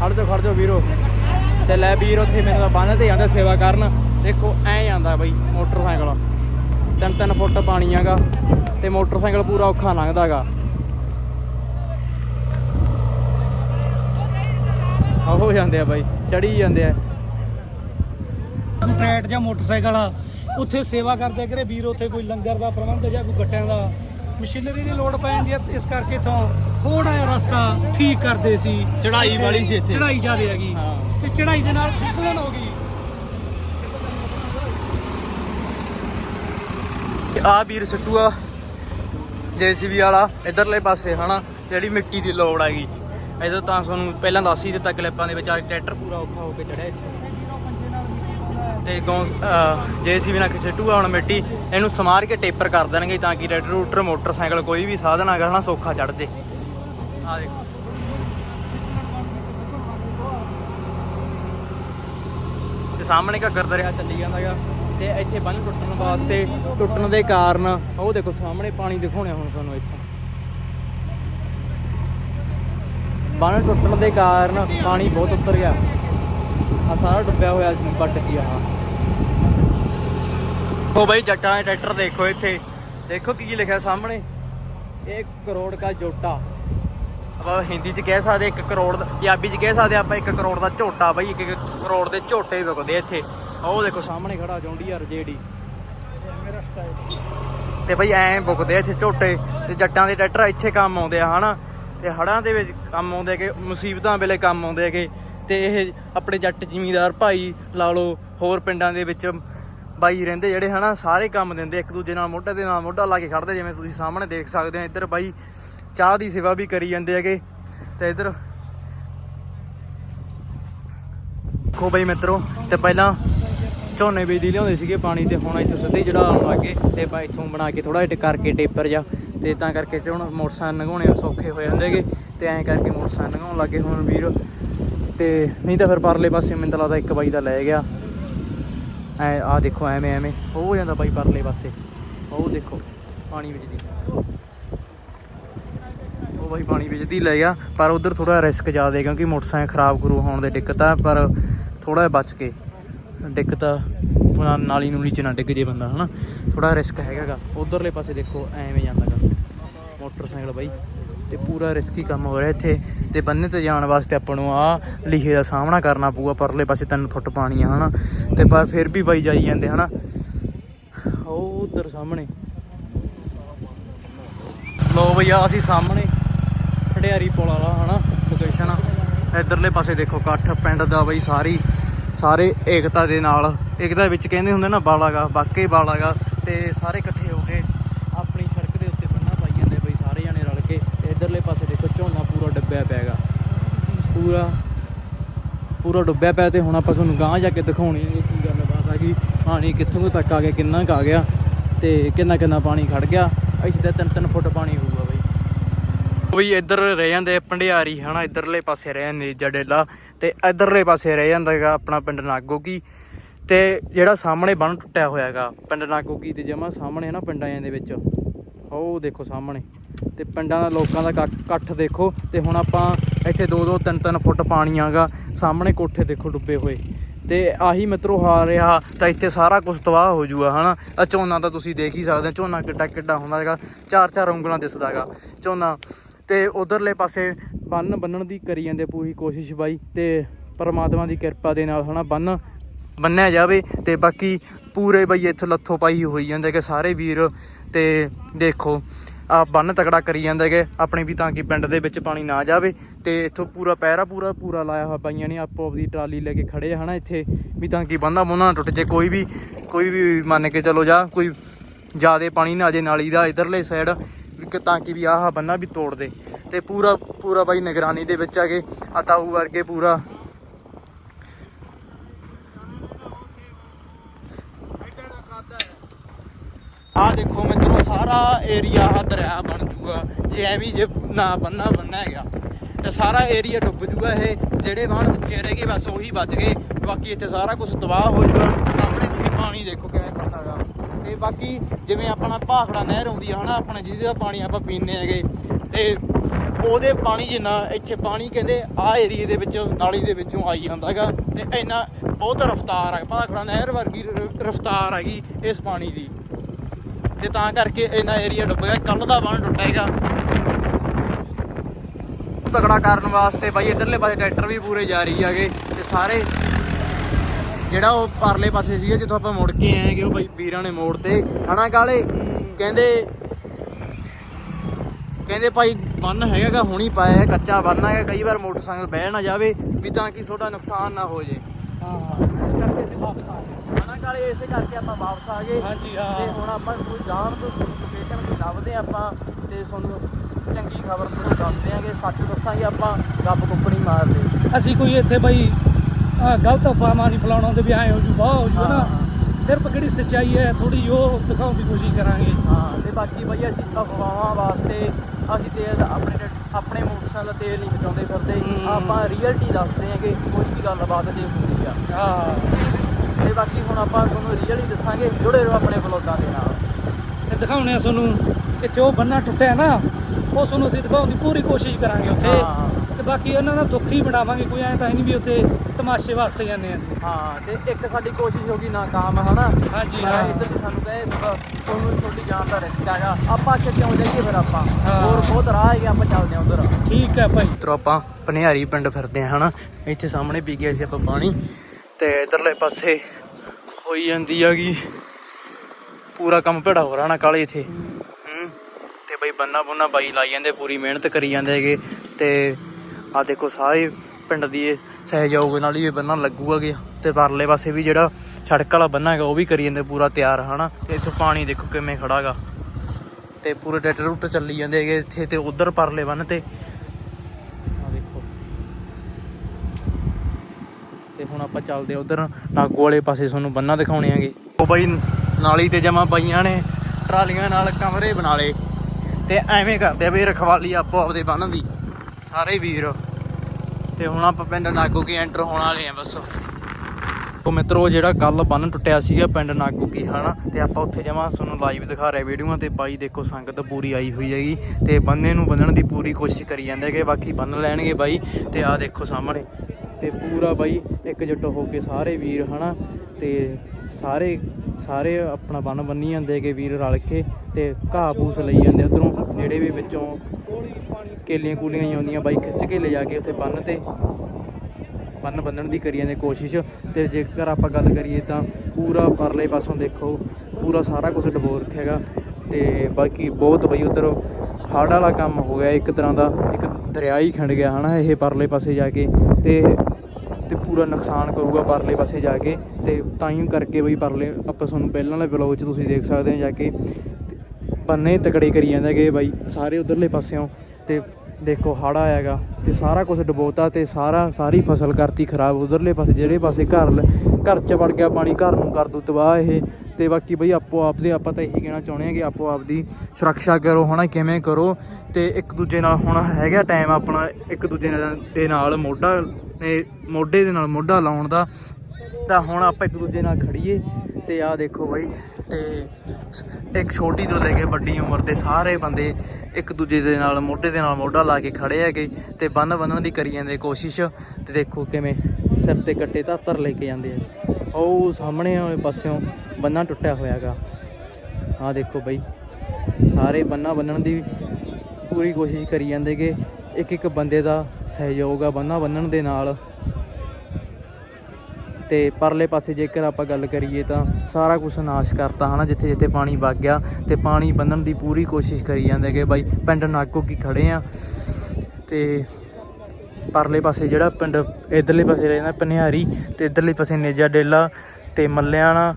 ਖੜ ਜਾ ਖੜ ਜਾ ਵੀਰੋ। ਤੇ ਲੈ ਵੀਰ ਉੱਥੇ ਮੈਨੂੰ ਤਾਂ ਬੰਨ ਤੇ ਜਾਂਦਾ ਸੇਵਾ ਕਰਨ। ਦੇਖੋ, ਐ ਜਾਂਦਾ ਬਾਈ ਮੋਟਰਸਾਈਕਲ। ਤਿੰਨ ਤਿੰਨ ਫੁੱਟ ਪਾਣੀ ਆਗਾ ਤੇ ਮੋਟਰਸਾਈਕਲ ਪੂਰਾ ਔਖਾ ਲੰਘਦਾਗਾ ਆਹ ਹੋ ਜਾਂਦੇ ਆ ਬਾਈ ਚੜੀ ਜਾਂਦੇ ਆ। ਟਰੈਕਟ ਜਾਂ ਮੋਟਰਸਾਈਕਲ ਆ ਉੱਥੇ ਸੇਵਾ ਕਰਦੇ ਕਰੇ ਵੀਰ ਉੱਥੇ ਕੋਈ ਲੰਗਰ ਦਾ ਪ੍ਰਬੰਧ ਜਾਂ ਕੋਈ ਗੱਟਿਆਂ ਦਾ। ਮਸ਼ੀਨਰੀ ਦੀ ਲੋੜ ਪੈ ਜਾਂਦੀ ਹੈ ਇਸ ਕਰਕੇ ਤੋਂ ਥੋੜਾ ਜਿਹਾ ਰਸਤਾ ਠੀਕ ਕਰਦੇ ਸੀ। ਚੜਾਈ ਵਾਲੀ ਸੀ ਇੱਥੇ। ਚੜਾਈ ਜ਼ਿਆਦੇ ਹੈਗੀ। ਤੇ ਚੜਾਈ ਦੇ ਨਾਲ ਫਿਸਲਣ ਹੋ ਗਈ। ਆ ਵੀਰ ਸਿੱਟੂਆ ਜੇਸੀਬੀ ਵਾਲਾ ਇਧਰਲੇ ਪਾਸੇ ਹਨਾ ਜਿਹੜੀ ਮਿੱਟੀ ਦੀ ਲੋੜ ਹੈਗੀ। ਇਦੋਂ ਤਾਂ ਤੁਹਾਨੂੰ ਪਹਿਲਾਂ ਦੱਸ ਹੀ ਦਿੱਤਾ ਕਲਿੱਪਾਂ ਦੇ ਵਿੱਚ ਆ ਟਰੈਕਟਰ ਪੂਰਾ ਔਖਾ ਹੋ ਕੇ ਚੜਿਆ ਇੱਥੇ। ਤੇ ਗੌਂ ਜੇਸੀਬੀ ਨਾਲ ਸਿੱਟੂਆ ਹੁਣ ਮਿੱਟੀ, ਇਹਨੂੰ ਸਮਾਰ ਕੇ ਟੇਪਰ ਕਰ ਦੇਣਗੇ ਤਾਂ ਕਿ ਟਰੈਕਟਰ ਰੂਟਰ, ਮੋਟਰਸਾਈਕਲ ਕੋਈ ਵੀ ਸਾਧਨ ਹੈਗਾ ਹਨਾ ਸੌਖਾ ਚੜ ਜੇ। ਆ ਦੇਖੋ। ਤੇ ਸਾਹਮਣੇ ਘੱਗਰ ਦਰਿਆ ਚੱਲੀ ਜਾਂਦਾਗਾ ਤੇ ਇੱਥੇ ਬੰਨ ਟੁੱਟਣ ਵਾਸਤੇ, ਟੁੱਟਣ ਦੇ ਕਾਰਨ ਉਹ ਦੇਖੋ, ਸਾਹਮਣੇ ਪਾਣੀ ਦਿਖਾਉਣੇ ਹੁਣ ਤੁਹਾਨੂੰ ਇੱਥੇ। ਬੰਨ ਟੁੱਟਣ ਦੇ ਕਾਰਨ ਪਾਣੀ ਬਹੁਤ ਉੱਤਰ ਗਿਆ। ਆ ਸਾਰਾ ਡੁੱਬਿਆ ਹੋਇਆ ਸੀ, ਵੱਟ ਕੀ ਆ ਉਹ ਬਈ, ਜੱਟਾਂ ਦੇ ਟਰੈਕਟਰ ਦੇਖੋ ਇੱਥੇ। ਦੇਖੋ ਕੀ ਲਿਖਿਆ ਸਾਹਮਣੇ। 1 ਕਰੋੜ ਦਾ ਜੋਟਾ। ਆਪਾਂ ਹਿੰਦੀ ਚ ਕਹਿ ਸਕਦੇ 1 ਕਰੋੜ ਦਾ, ਪੰਜਾਬੀ ਚ ਕਹਿ ਸਕਦੇ ਆਪਾਂ 1 ਕਰੋੜ ਦਾ ਝੋਟਾ ਬਈ 1 ਕਰੋੜ ਦੇ ਝੋਟੇ ਵਿਕਦੇ ਇੱਥੇ। ਉਹ ਦੇਖੋ ਸਾਹਮਣੇ ਖੜਾ ਜੌਂਡੀ ਯਾਰ, ਜੇਡੀ। ਤੇ ਬਈ ਐਂ ਬੁਕਦੇ ਇੱਥੇ ਝੋਟੇ, ਤੇ ਜੱਟਾਂ ਦੇ ਟਰੈਕਟਰ ਇੱਥੇ ਕੰਮ ਆਉਂਦੇ ਆ, ਹਨਾ? ਤੇ ਹੜਾਂ ਦੇ ਵਿੱਚ ਕੰਮ ਆਉਂਦੇ ਹੈਗੇ, ਮੁਸੀਬਤਾਂ ਵੇਲੇ ਕੰਮ ਆਉਂਦੇ ਹੈਗੇ ਤੇ ਇਹ ਆਪਣੇ ਜੱਟ ਜ਼ਿਮੀਂਦਾਰ ਭਾਈ ਲਾ ਲਓ, ਹੋਰ ਪਿੰਡਾਂ ਦੇ ਵਿੱਚ ਬਾਈ ਰਹਿੰਦੇ ਜਿਹੜੇ ਹਨਾ, ਸਾਰੇ ਕੰਮ ਦਿੰਦੇ, ਇੱਕ ਦੂਜੇ ਨਾਲ ਮੋਢੇ ਦੇ ਨਾਲ ਮੋਢਾ ਲਾ ਕੇ ਖੜਦੇ ਜਿਵੇਂ ਤੁਸੀਂ ਸਾਹਮਣੇ ਦੇਖ ਸਕਦੇ ਹੋ, ਇੱਧਰ ਬਾਈ ਚਾਹ ਦੀ ਸੇਵਾ ਵੀ ਕਰੀ ਜਾਂਦੇ ਹੈਗੇ ਤੇ ਇੱਧਰ ਦੇਖੋ ਬਈ ਮਿੱਤਰੋ, ਤੇ ਪਹਿਲਾਂ ਝੋਨੇ ਬੀਜਦੀ ਲਿਆਉਂਦੇ ਸੀਗੇ ਪਾਣੀ ਤੇ ਹੁਣ ਇੱਥੋਂ ਸਿੱਧੇ ਚੜਾਉਣ ਲੱਗੇ ਤੇ ਬਾ ਇੱਥੋਂ ਬਣਾ ਕੇ ਥੋੜਾ ਜਿਹਾ ਕਰਕੇ ਟੇਪਰ ਜਾ ਤੇ ਤਾਂ ਕਰਕੇ ਤੇ ਹੁਣ ਮੋਟਰਸਾਈਕਲ ਲੰਘਾਉਣੇ ਸੌਖੇ ਹੋ ਜਾਂਦੇਗੇ ਤੇ ਐਂ ਕਰਕੇ ਮੋਟਰਸਾਈਕਲ ਲੰਘਾਉਣ ਲੱਗੇ ਹੁਣ ਵੀਰ ਤੇ ਨਹੀਂ ਤਾਂ ਫਿਰ ਪਰਲੇ ਪਾਸੇ ਮੈਨੂੰ ਲੱਗਦਾ ਇੱਕ ਬਾਈ ਦਾ ਲੈ ਗਿਆ। ਐ ਆ ਦੇਖੋ ਐਵੇਂ ਐਵੇਂ ਉਹ ਹੋ ਜਾਂਦਾ ਬਾਈ ਪਰਲੇ ਪਾਸੇ। ਉਹ ਦੇਖੋ, ਪਾਣੀ ਵਿੱਚ ਦੀ ਉਹ ਬਾਈ ਪਾਣੀ ਵਿੱਚ ਦੀ ਲੈ ਗਿਆ। ਪਰ ਉਧਰ ਥੋੜਾ ਰਿਸਕ ਜ਼ਿਆਦਾ ਹੈ ਕਿਉਂਕਿ ਮੋਟਰਸਾਈਕਲ ਖਰਾਬ ਕਰੂ ਹੋਣ ਦੇ ਦਿੱਕਤ ਆ, ਪਰ ਥੋੜਾ ਜਿਹਾ ਬਚ ਕੇ। ਡਿੱਗ ਤਾਂ ਆਪਣਾ ਨਾਲੀ ਨੂਲੀ ਚ ਨਾ ਡਿੱਗ ਜੇ ਬੰਦਾ, ਹਨਾ? ਥੋੜਾ ਰਿਸਕ ਹੈਗਾਗਾ। ਉਧਰਲੇ ਪਾਸੇ ਦੇਖੋ, ਐਵੇਂ ਜਾਂਦਾਗਾ। ਮੋਟਰਸਾਈਕਲ ਬਾਈ। ਤੇ ਪੂਰਾ ਰਿਸਕੀ ਕੰਮ ਹੋ ਰਿਹਾ ਇੱਥੇ। ਤੇ ਬੰਨੇ ਤੇ ਜਾਣ ਵਾਸਤੇ ਆਪਾਂ ਨੂੰ ਆ ਲਿਖੇ ਦਾ ਸਾਹਮਣਾ ਕਰਨਾ ਪਊਗਾ। ਪਰਲੇ ਪਾਸੇ 3 ਫੁੱਟ ਪਾਣੀ ਆ, ਹਨਾ? ਤੇ ਪਰ ਫਿਰ ਵੀ ਬਾਈ ਜਾਈ ਜਾਂਦੇ, ਹਨਾ? ਉਹ ਉਧਰ ਸਾਹਮਣੇ। ਲੋ ਬਈ ਆ ਅਸੀਂ ਸਾਹਮਣੇ ਖੜਿਆਰੀ ਪੁਲ ਵਾਲਾ, ਹਨਾ? ਲੋਕੇਸ਼ਨ ਇਧਰਲੇ ਪਾਸੇ ਦੇਖੋ, ਇਕੱਠ ਪਿੰਡ ਦਾ ਬਈ ਸਾਰੀ। ਸਾਰੇ ਏਕਤਾ ਦੇ ਨਾਲ। ਏਕਤਾ ਵਿੱਚ ਕਹਿੰਦੇ ਹੁੰਦੇ ਨਾ, ਬਾਲਾਗਾ, ਵਾਕਈ ਬਾਲਾਗਾ। ਤੇ ਸਾਰੇ ਇਕੱਠੇ ਹੋ ਕੇ ਆਪਣੀ ਸੜਕ ਦੇ ਉੱਤੇ ਬੰਨਾ ਪਾਈ ਜਾਂਦੇ ਬਈ, ਸਾਰੇ ਜਾਣੇ ਰਲ ਕੇ। ਤੇ ਇਧਰਲੇ ਪਾਸੇ ਦੇਖੋ, ਝੋਨਾ ਪੂਰਾ ਡੁੱਬਿਆ ਪਿਆਗਾ। ਪੂਰਾ ਪੂਰਾ ਡੁੱਬਿਆ ਪਿਆ ਤੇ ਹੁਣ ਆਪਾਂ ਤੁਹਾਨੂੰ ਗਾਂਹ ਜਾ ਕੇ ਦਿਖਾਉਣੀ ਹੈ ਕੀ ਗੱਲਬਾਤ ਆ ਕਿ ਪਾਣੀ ਕਿੱਥੋਂ ਤੱਕ ਆ ਗਿਆ, ਕਿੰਨਾ ਕੁ ਆ ਗਿਆ, ਤੇ ਕਿੰਨਾ ਕਿੰਨਾ ਪਾਣੀ ਖੜ ਗਿਆ। ਇੱਥੇ ਤਾਂ ਤਿੰਨ ਤਿੰਨ ਫੁੱਟ ਪਾਣੀ ਹੋਊਗਾ ਬਈ। ਬਈ ਇੱਧਰ ਰਹਿ ਜਾਂਦੇ ਆ ਭੰਡਿਆਰੀ, ਹਨਾ, ਇੱਧਰਲੇ ਪਾਸੇ ਰਹਿ ਜਾਂਦੇ ਜੜੇਲਾ ਤੇ ਇੱਧਰਲੇ ਪਾਸੇ ਰਹਿ ਜਾਂਦਾ ਹੈਗਾ ਆਪਣਾ ਪਿੰਡ ਨਾਗੋਗੀ ਤੇ ਜਿਹੜਾ ਸਾਹਮਣੇ ਬੰਨ ਟੁੱਟਿਆ ਹੋਇਆ ਹੈਗਾ, ਪਿੰਡ ਨਾਗੋਗੀ ਦੇ ਜਮਾ ਸਾਹਮਣੇ ਹੈ ਨਾ ਪਿੰਡਾਂ ਦੇ ਵਿੱਚ। ਉਹ ਦੇਖੋ ਸਾਹਮਣੇ। ਤੇ ਪਿੰਡਾਂ ਦਾ ਲੋਕਾਂ ਦਾ ਕੱਖ- ਇਕੱਠ ਦੇਖੋ ਤੇ ਹੁਣ ਆਪਾਂ ਇੱਥੇ 2-2 3-3 ਫੁੱਟ ਪਾਣੀ ਆਗਾ, ਸਾਹਮਣੇ ਕੋਠੇ ਦੇਖੋ ਡੁੱਬੇ ਹੋਏ। ਤੇ ਆਹੀ ਮਿੱਤਰੋ ਹਾਰ ਰਿਹਾ, ਤਾਂ ਇੱਥੇ ਸਾਰਾ ਕੁਝ ਤਬਾਹ ਹੋ ਜੂਗਾ, ਹਨਾ? ਆ ਝੋਨਾ ਤਾਂ ਤੁਸੀਂ ਦੇਖ ਹੀ ਸਕਦੇ ਹੋ, ਝੋਨਾ ਕਿੱਡਾ ਕਿੱਡਾ ਹੁੰਦਾ ਹੈਗਾ, ਚਾਰ ਚਾਰ ਉਂਗਲਾਂ ਦਿਸਦਾ ਹੈਗਾ। ਝੋਨਾ ਤੇ ਉਧਰਲੇ ਪਾਸੇ ਬੰਨ ਬੰਨਣ ਦੀ ਕਰੀ ਜਾਂਦੇ ਪੂਰੀ ਕੋਸ਼ਿਸ਼ ਬਾਈ ਤੇ ਪਰਮਾਤਮਾ ਦੀ ਕਿਰਪਾ ਦੇ ਨਾਲ ਹਨਾ ਬੰਨ ਬੰਨਿਆ ਜਾਵੇ ਤੇ ਬਾਕੀ ਪੂਰੇ ਬਈ ਇੱਥੇ ਲੱਥੋ ਪਾਈ ਹੋਈ ਜਾਂਦੇ ਕਿ ਸਾਰੇ ਵੀਰ ਤੇ ਦੇਖੋ, ਆ ਬੰਨ ਤਕੜਾ ਕਰੀ ਜਾਂਦੇ ਕਿ ਆਪਣੇ ਵੀ ਤਾਂ ਕਿ ਪਿੰਡ ਦੇ ਵਿੱਚ ਪਾਣੀ ਨਾ ਜਾਵੇ ਤੇ ਇੱਥੋਂ ਪੂਰਾ ਪੈਰਾ ਪੂਰਾ ਪੂਰਾ ਲਾਇਆ ਹੋਇਆ ਬਾਈਆਂ ਨੇ, ਆਪੋ ਆਪਦੀ ਟਰਾਲੀ ਲੈ ਕੇ ਖੜੇ ਆ ਹਨਾ ਇੱਥੇ, ਵੀ ਤਾਂ ਕਿ ਬੰਦਾ ਬੁੰਨਾ ਨਾ ਟੁੱਟ ਜੇ ਕੋਈ ਵੀ ਕੋਈ ਵੀ ਮੰਨ ਕੇ ਚਲੋ ਜਾ ਕੋਈ ਜਿਆਦੇ ਪਾਣੀ ਨਾ ਆ ਜੇ ਨਾਲੀ ਦਾ, ਇਧਰਲੇ ਸਾਈਡ ਤਾਂ ਕਿ ਵੀ ਆਹ ਬੰਨਾ ਵੀ ਤੋੜ ਦੇ। ਤੇ ਪੂਰਾ ਪੂਰਾ ਬਾਈ ਨਿਗਰਾਨੀ ਦੇ ਵਿੱਚ ਆ ਕੇ ਅਤਾਊ ਵਰਗੇ ਪੂਰਾ। ਆ ਦੇਖੋ ਮਿੱਤਰੋ, ਸਾਰਾ ਏਰੀਆ ਆ ਦਰਿਆ ਬਣ ਜੂਗਾ, ਜੇ ਐਵੇਂ ਜੇ ਨਾ ਬੰਨਾ ਬੰਨਾ ਹੈਗਾ ਤੇ ਸਾਰਾ ਏਰੀਆ ਡੁੱਬ ਜੂਗਾ ਇਹ, ਜਿਹੜੇ ਵਾਹਨ ਉੱਚੇ ਰਹਿ ਗਏ, ਬਸ ਉਹੀ ਬਚ ਗਏ। ਬਾਕੀ ਇੱਥੇ ਸਾਰਾ ਕੁਝ ਤਬਾਹ ਹੋ ਜੂਗਾ। ਸਾਹਮਣੇ ਤੁਸੀਂ ਪਾਣੀ ਦੇਖੋ ਕਿਵੇਂ ਪੜਦਾਗਾ ਤੇ ਬਾਕੀ ਜਿਵੇਂ ਆਪਣਾ ਭਾਖੜਾ ਨਹਿਰ ਆਉਂਦੀ ਹੈ ਹਨਾ, ਆਪਣੇ ਜਿਹਦੇ ਦਾ ਪਾਣੀ ਆਪਾਂ ਪੀਂਦੇ ਹੈਗੇ। ਤੇ ਉਹਦੇ ਪਾਣੀ ਜਿੰਨਾ ਇੱਥੇ ਪਾਣੀ ਕਹਿੰਦੇ ਆ ਏਰੀਏ ਦੇ ਵਿੱਚ, ਨਾਲੀ ਦੇ ਵਿੱਚੋਂ ਆਈ ਜਾਂਦਾ ਹੈਗਾ ਤੇ ਇੰਨਾ ਬਹੁਤ ਰਫਤਾਰ ਹੈ ਖੜਾ ਨਹਿਰ ਵਰਗੀ ਰ- ਰਫਤਾਰ ਹੈਗੀ ਇਸ ਪਾਣੀ ਦੀ। ਤੇ ਤਾਂ ਕਰਕੇ ਇੰਨਾ ਏਰੀਆ ਡੁੱਬ ਗਿਆ ਕੱਲ ਦਾ ਬੰਨ ਟੁੱਟੇਗਾ ਤਗੜਾ ਕਰਨ ਵਾਸਤੇ ਬਾਈ ਇਧਰਲੇ ਪਾਸੇ ਟਰੈਕਟਰ ਵੀ ਪੂਰੇ ਜਾਰੀ ਆਗੇ ਤੇ ਸਾਰੇ ਜਿਹੜਾ ਉਹ ਪਰਲੇ ਪਾਸੇ ਸੀਗਾ, ਜਿੱਥੋਂ ਆਪਾਂ ਮੁੜ ਕੇ ਆਏਗੇ ਉਹ ਬਾਈ ਵੀਰਾਂ ਨੇ ਮੋੜ ਤੇ। ਹਨਾ ਕਾਲੇ? ਕਹਿੰਦੇ ਕਹਿੰਦੇ ਭਾਈ ਬੰਨ ਹੈਗਾਗਾ ਹੁਣੀ ਪਾਇਆ ਹੈ, ਕੱਚਾ ਬੰਨ ਹੈਗਾ। ਕਈ ਵਾਰ ਮੋਟਰਸਾਈਕਲ ਬਹਿ ਨਾ ਜਾਵੇ ਵੀ ਤਾਂ ਕਿ ਤੁਹਾਡਾ ਨੁਕਸਾਨ ਨਾ ਹੋ ਜੇ। ਹਾਂ। ਇਸ ਕਰਕੇ ਅਸੀਂ ਵਾਪਸ ਆ ਗਏ। ਹਨਾ ਕਾਲੇ ਇਸੇ ਕਰਕੇ ਆਪਾਂ ਵਾਪਸ ਆ ਗਏ। ਹਾਂਜੀ ਹਾਂ। ਤੇ ਹੁਣ ਆਪਾਂ ਕੋਈ ਜਾਣ ਤੋਂ ਲੋਕੇਸ਼ਨ ਤੇ ਲੱਭਦੇ ਹਾਂ ਆਪਾਂ ਤੇ ਤੁਹਾਨੂੰ ਚੰਗੀ ਖਬਰ ਤੁਹਾਨੂੰ ਦੱਸਦੇ ਆਂਗੇ ਸੱਚ ਦੱਸਾਂਗੇ ਆਪਾਂ ਗੱਪ ਕੁੱਪਣੀ ਮਾਰਦੇ। ਅਸੀਂ ਕੋਈ ਇੱਥੇ ਬਈ ਗਲਤ ਅਫਵਾਹਾਂ ਨਹੀਂ ਫਲਾਉਣਾ ਹੁੰਦੇ ਵੀ ਐ ਹੋ ਜੂ ਵਾਹ ਹੋ ਜੂ ਨਾ। ਸਿਰਫ ਕਿਹੜੀ ਸੱਚਾਈ ਹੈ ਥੋੜੀ ਉਹ ਦਿਖਾਉਣ ਦੀ ਕੋਸ਼ਿਸ਼ ਕਰਾਂਗੇ। ਹਾਂ ਤੇ ਬਾਕੀ ਬਈ ਅਸੀਂ ਅਫਵਾਹਾਂ ਵਾਸਤੇ ਅਸੀਂ ਤੇਲ ਆਪਣੇ ਆਪਣੇ ਮੋਟਰਸਾਈਕਲ ਦਾ ਤੇਲ ਨਹੀਂ ਬਚਾਉਂਦੇ ਫਿਰਦੇ। ਹੂੰ। ਆਪਾਂ ਰੀਅਲਟੀ ਦੱਸਦੇ ਆਂਗੇ ਕੋਈ ਵੀ ਗੱਲਬਾਤ ਜੇ ਹੁੰਦੀ ਆ। ਹਾਂ। ਤੇ ਬਾਕੀ ਹੁਣ ਆਪਾਂ ਤੁਹਾਨੂੰ ਰੀਅਲ ਹੀ ਦੱਸਾਂਗੇ ਜੁੜੇ ਰਹੋ ਆਪਣੇ ਬਲੌਗਾਂ ਦੇ ਨਾਲ। ਤੇ ਦਿਖਾਉਣੇ ਆ ਤੁਹਾਨੂੰ ਇੱਥੇ ਉਹ ਬੰਨਾ ਟੁੱਟਿਆ ਨਾ ਉਹ ਤੁਹਾਨੂੰ ਅਸੀਂ ਦਿਖਾਉਣ ਦੀ ਪੂਰੀ ਕੋਸ਼ਿਸ਼ ਕਰਾਂਗੇ ਉੱਥੇ। ਹਾਂ। ਬਾਕੀ ਇਹਨਾਂ ਦਾ ਦੁੱਖ ਹੀ ਬਣਾਵਾਂਗੇ ਕੋਈ ਐਂ ਤਾਂ ਨਹੀਂ ਵੀ ਉੱਥੇ ਤਮਾਸ਼ੇ ਵਾਸਤੇ ਜਾਂਦੇ ਹਾਂ ਅਸੀਂ। ਹਾਂ ਤੇ ਇੱਕ ਸਾਡੀ ਕੋਸ਼ਿਸ਼ ਹੋ ਗਈ ਨਾਕਾਮ ਹਨਾ? ਹਾਂਜੀ, ਹਾਂ। ਇੱਧਰ ਦੀ ਸਾਨੂੰ ਕਹੇ ਤੁਹਾਨੂੰ ਤੁਹਾਡੀ ਜਾਨ ਦਾ ਰਿਸਕ ਹੈਗਾ। ਆਪਾਂ ਅੱਗੇ ਕਿਉਂ ਜਾਈਏ ਫਿਰ ਆਪਾਂ? ਹਾਂ। ਹੋਰ ਬਹੁਤ ਰਾਹ ਹੈਗੇ ਆਪਾਂ ਚੱਲਦੇ ਹਾਂ ਉਧਰ। ਠੀਕ ਹੈ ਭਾਈ। ਮਿੱਤਰੋ ਆਪਾਂ ਪਨਿਆਰੀ ਪਿੰਡ ਫਿਰਦੇ ਆ ਹਨਾ? ਇੱਥੇ ਸਾਹਮਣੇ ਪੀ ਗਏ ਸੀ ਆਪਾਂ ਪਾਣੀ। ਤੇ ਇਧਰਲੇ ਪਾਸੇ ਹੋਈ ਜਾਂਦੀ ਹੈਗੀ ਪੂਰਾ ਕੰਮ ਭੇੜਾ ਹੋ ਰਹਾ ਨਾ ਕਾਲੇ ਇੱਥੇ। ਹੂੰ। ਤੇ ਬਈ ਬੰਨਾ ਬੁੰਨਾ ਬਾਈ ਲਾਈ ਜਾਂਦੇ ਪੂਰੀ ਮਿਹਨਤ ਕਰੀ ਜਾਂਦੇ ਹੈਗੇ। ਤੇ ਆ ਦੇਖੋ ਸਾਰੇ ਪਿੰਡ ਦੀ ਇਹ ਸਹਿਯੋਗ ਨਾਲ ਹੀ ਇਹ ਬੰਨਾ ਲੱਗੂਗਾ ਗਿਆ ਤੇ ਪਰਲੇ ਪਾਸੇ ਵੀ ਜਿਹੜਾ ਸੜਕ ਵਾਲਾ ਬੰਨਾ ਹੈਗਾ, ਉਹ ਵੀ ਕਰੀ ਜਾਂਦੇ ਪੂਰਾ ਤਿਆਰ, ਹਨਾ? ਤੇ ਇੱਥੋਂ ਪਾਣੀ ਦੇਖੋ ਕਿਵੇਂ ਖੜਾਗਾ ਤੇ ਪੂਰੇ ਟਰੈਕਟਰ ਰੂਟ ਚੱਲੀ ਜਾਂਦੇ ਹੈਗੇ ਇੱਥੇ ਤੇ ਉਧਰ ਪਰਲੇ ਬੰਨ ਤੇ। ਆ ਦੇਖੋ। ਤੇ ਹੁਣ ਆਪਾਂ ਚੱਲਦੇ ਉਧਰ, ਨਾਗੋ ਵਾਲੇ ਪਾਸੇ ਤੁਹਾਨੂੰ ਬੰਨਾ ਦਿਖਾਉਣੇ ਆਂਗੇ ਉਹ ਬਾਈ ਨਾਲੀ ਤੇ ਜਮਾ ਪਈਆਂ ਨੇ ਟਰਾਲੀਆਂ ਨਾਲ ਕਮਰੇ ਬਣਾ ਲਏ। ਤੇ ਐਵੇਂ ਕਰਦੇ ਆ ਵੀ ਰਖਵਾਲੀ ਆਪੋ ਆਪਦੇ ਬੰਨ ਦੀ। ਸਾਰੇ ਵੀਰ। ਤੇ ਹੁਣ ਆਪਾਂ ਪਿੰਡ ਨਾਗੋ ਕੀ ਐਂਟਰ ਹੋਣ ਵਾਲੇ ਆ ਬਸ। ਉਹ ਮਿੱਤਰੋ, ਜਿਹੜਾ ਕੱਲ ਬੰਨ ਟੁੱਟਿਆ ਸੀਗਾ ਪਿੰਡ ਨਾਗੋ ਕੀ ਹਨਾ? ਤੇ ਆਪਾਂ ਉੱਥੇ ਜਾਵਾਂ, ਤੁਹਾਨੂੰ ਲਾਈਵ ਦਿਖਾ ਰਿਹਾ ਵੀਡੀਓਆਂ ਤੇ ਬਾਈ ਦੇਖੋ, ਸੰਗਤ ਪੂਰੀ ਆਈ ਹੋਈ ਹੈਗੀ। ਤੇ ਬੰਨੇ ਨੂੰ ਬੰਨਣ ਦੀ ਪੂਰੀ ਕੋਸ਼ਿਸ਼ ਕਰੀ ਜਾਂਦੇ ਹੈਗੇ, ਬਾਕੀ ਬੰਨ ਲੈਣਗੇ ਬਾਈ। ਤੇ ਆਹ ਦੇਖੋ ਸਾਹਮਣੇ। ਤੇ ਪੂਰਾ ਬਾਈ, ਇੱਕ ਜੁੱਟ ਹੋ ਕੇ ਸਾਰੇ ਵੀਰ, ਹਨਾ? ਤੇ ਸਾਰੇ ਸਾਰੇ ਆਪਣਾ ਬੰਨ ਬੰਨੀ ਜਾਂਦੇ ਕਿ ਵੀਰ ਰਲ ਕੇ ਤੇ ਘਾਹ ਪੂਸ ਲਈ ਜਾਂਦੇ ਉਧਰੋਂ ਜਿਹੜੇ ਵੀ ਵਿੱਚੋਂ ਕੇਲੀਆਂ ਕੂਲੀਆਂ ਹੀ ਆਉਂਦੀਆਂ, ਬਾਈ ਖਿੱਚ ਕੇ ਲੈ ਜਾ ਕੇ ਉੱਥੇ ਬੰਨ ਤੇ ਬੰਨ ਬੰਨਣ ਦੀ ਕਰੀ ਜਾਂਦੇ ਕੋਸ਼ਿਸ਼ ਤੇ ਜੇਕਰ ਆਪਾਂ ਗੱਲ ਕਰੀਏ ਤਾਂ ਪੂਰਾ ਪਰਲੇ ਪਾਸੋਂ ਦੇਖੋ, ਪੂਰਾ ਸਾਰਾ ਕੁਝ ਡਬੋ ਰੱਖਿਆ ਹੈਗਾ ਤੇ ਬਾਕੀ ਬਹੁਤ ਬਈ ਉਧਰ ਹੜ੍ਹ ਵਾਲਾ ਕੰਮ ਹੋ ਗਿਆ, ਇੱਕ ਤਰ੍ਹਾਂ ਦਾ ਇੱਕ ਦਰਿਆ ਹੀ ਖਿੰਡ ਗਿਆ ਹਨਾ, ਇਹ ਪਰਲੇ ਪਾਸੇ ਜਾ ਕੇ ਤੇ ਤੇ ਪੂਰਾ ਨੁਕਸਾਨ ਕਰੂਗਾ ਪਰਲੇ ਪਾਸੇ ਜਾ ਕੇ ਤੇ ਤਾਂ ਹੀ ਕਰਕੇ ਬਈ ਪਰਲੇ ਆਪਾਂ ਤੁਹਾਨੂੰ ਪਹਿਲਾਂ ਵਾਲੇ ਬਲੌਗ 'ਚ ਤੁਸੀਂ ਦੇਖ ਸਕਦੇ ਹੋ ਜਾ ਕੇ ਤੇ ਪੰਨੇ ਤਕੜੇ ਕਰੀ ਜਾਂਦਾ ਕਿ ਬਾਈ ਸਾਰੇ ਉਧਰਲੇ ਪਾਸਿਓਂ ਤੇ ਦੇਖੋ ਹੜ੍ਹ ਆਇਆਗਾ ਤੇ ਸਾਰਾ ਕੁਝ ਡਬੋਤਾ ਤੇ ਸਾਰਾ, ਸਾਰੀ ਫਸਲ ਕਰਤੀ ਖਰਾਬ ਉਧਰਲੇ ਪਾਸੇ, ਜਿਹੜੇ ਪਾਸੇ ਘਰ ਲ- ਘਰ ਚ ਵੜ ਗਿਆ ਪਾਣੀ, ਘਰ ਨੂੰ ਕਰ ਦੂ ਤਬਾਹ ਇਹ ਤੇ ਬਾਕੀ ਬਈ ਆਪੋ ਆਪ ਦੇ ਆਪਾਂ ਤਾਂ ਇਹੀ ਕਹਿਣਾ ਚਾਹੁੰਦੇ ਆ ਕਿ ਆਪੋ ਆਪ ਦੀ ਸੁਰੱਖਿਆ ਕਰੋ, ਹਨਾ, ਕਿਵੇਂ ਕਰੋ ਤੇ ਇੱਕ ਦੂਜੇ ਨਾਲ ਹੁਣ ਹੈਗਾ ਟਾਈਮ ਆਪਣਾ ਇੱਕ ਦੂਜੇ ਦੇ ਨਾਲ ਮੋਢਾ ਨੇ ਮੋਢੇ ਦੇ ਨਾਲ ਮੋਢਾ ਲਾਉਣ ਦਾ। ਤਾਂ ਹੁਣ ਆਪਾਂ ਇੱਕ ਦੂਜੇ ਨਾਲ ਖੜੀਏ ਤੇ ਆਹ ਦੇਖੋ ਬਾਈ, ਤੇ ਇੱਕ ਛੋਟੀ ਤੋਂ ਲੈ ਕੇ ਵੱਡੀ ਉਮਰ ਦੇ ਸਾਰੇ ਬੰਦੇ ਇੱਕ ਦੂਜੇ ਦੇ ਨਾਲ ਮੋਢੇ ਦੇ ਨਾਲ ਮੋਢਾ ਲਾ ਕੇ ਖੜੇ ਹੈਗੇ ਤੇ ਬੰਨ ਬੰਨਣ ਦੀ ਕਰੀ ਜਾਂਦੇ ਕੋਸ਼ਿਸ਼ ਤੇ ਦੇਖੋ ਕਿਵੇਂ ਸਿਰ ਤੇ ਕੱਟੇ ਧਾਤਰ ਲੈ ਕੇ ਜਾਂਦੇ ਆ। ਉਹ ਸਾਹਮਣੇ ਵਾਲੇ ਪਾਸਿਓਂ ਬੰਨਾ ਟੁੱਟਿਆ ਹੋਇਆਗਾ। ਆਹ ਦੇਖੋ ਬਾਈ, ਸਾਰੇ ਬੰਨਾ ਬੰਨਣ ਦੀ ਪੂਰੀ ਕੋਸ਼ਿਸ਼ ਕਰੀ ਜਾਂਦੇ ਕਿ ਇੱਕ ਇੱਕ ਬੰਦੇ ਦਾ ਸਹਿਯੋਗ ਆ ਬੰਨਾ ਬੰਨਣ ਦੇ ਨਾਲ। ਤੇ ਪਰਲੇ ਪਾਸੇ ਜੇਕਰ ਆਪਾਂ ਗੱਲ ਕਰੀਏ ਤਾਂ ਸਾਰਾ ਕੁਝ ਨਾਸ਼ ਕਰਤਾ ਹਨਾ, ਜਿੱਥੇ ਜਿੱਥੇ ਪਾਣੀ ਵਗ ਗਿਆ ਤੇ ਪਾਣੀ ਬੰਨਣ ਦੀ ਪੂਰੀ ਕੋਸ਼ਿਸ਼ ਕਰੀ ਜਾਂਦੇ ਕਿ ਬਾਈ ਪਿੰਡ ਨਾਗੋ ਕੀ ਖੜੇ ਆ। ਤੇ ਪਰਲੇ ਪਾਸੇ ਜਿਹੜਾ ਪਿੰਡ, ਇਧਰਲੇ ਪਾਸੇ ਰਹਿੰਦਾ ਪਨਿਆਰੀ ਤੇ ਇਧਰਲੇ ਪਾਸੇ ਨੇਜਾ ਡੇਲਾ ਤੇ ਮੱਲਿਆਣਾ,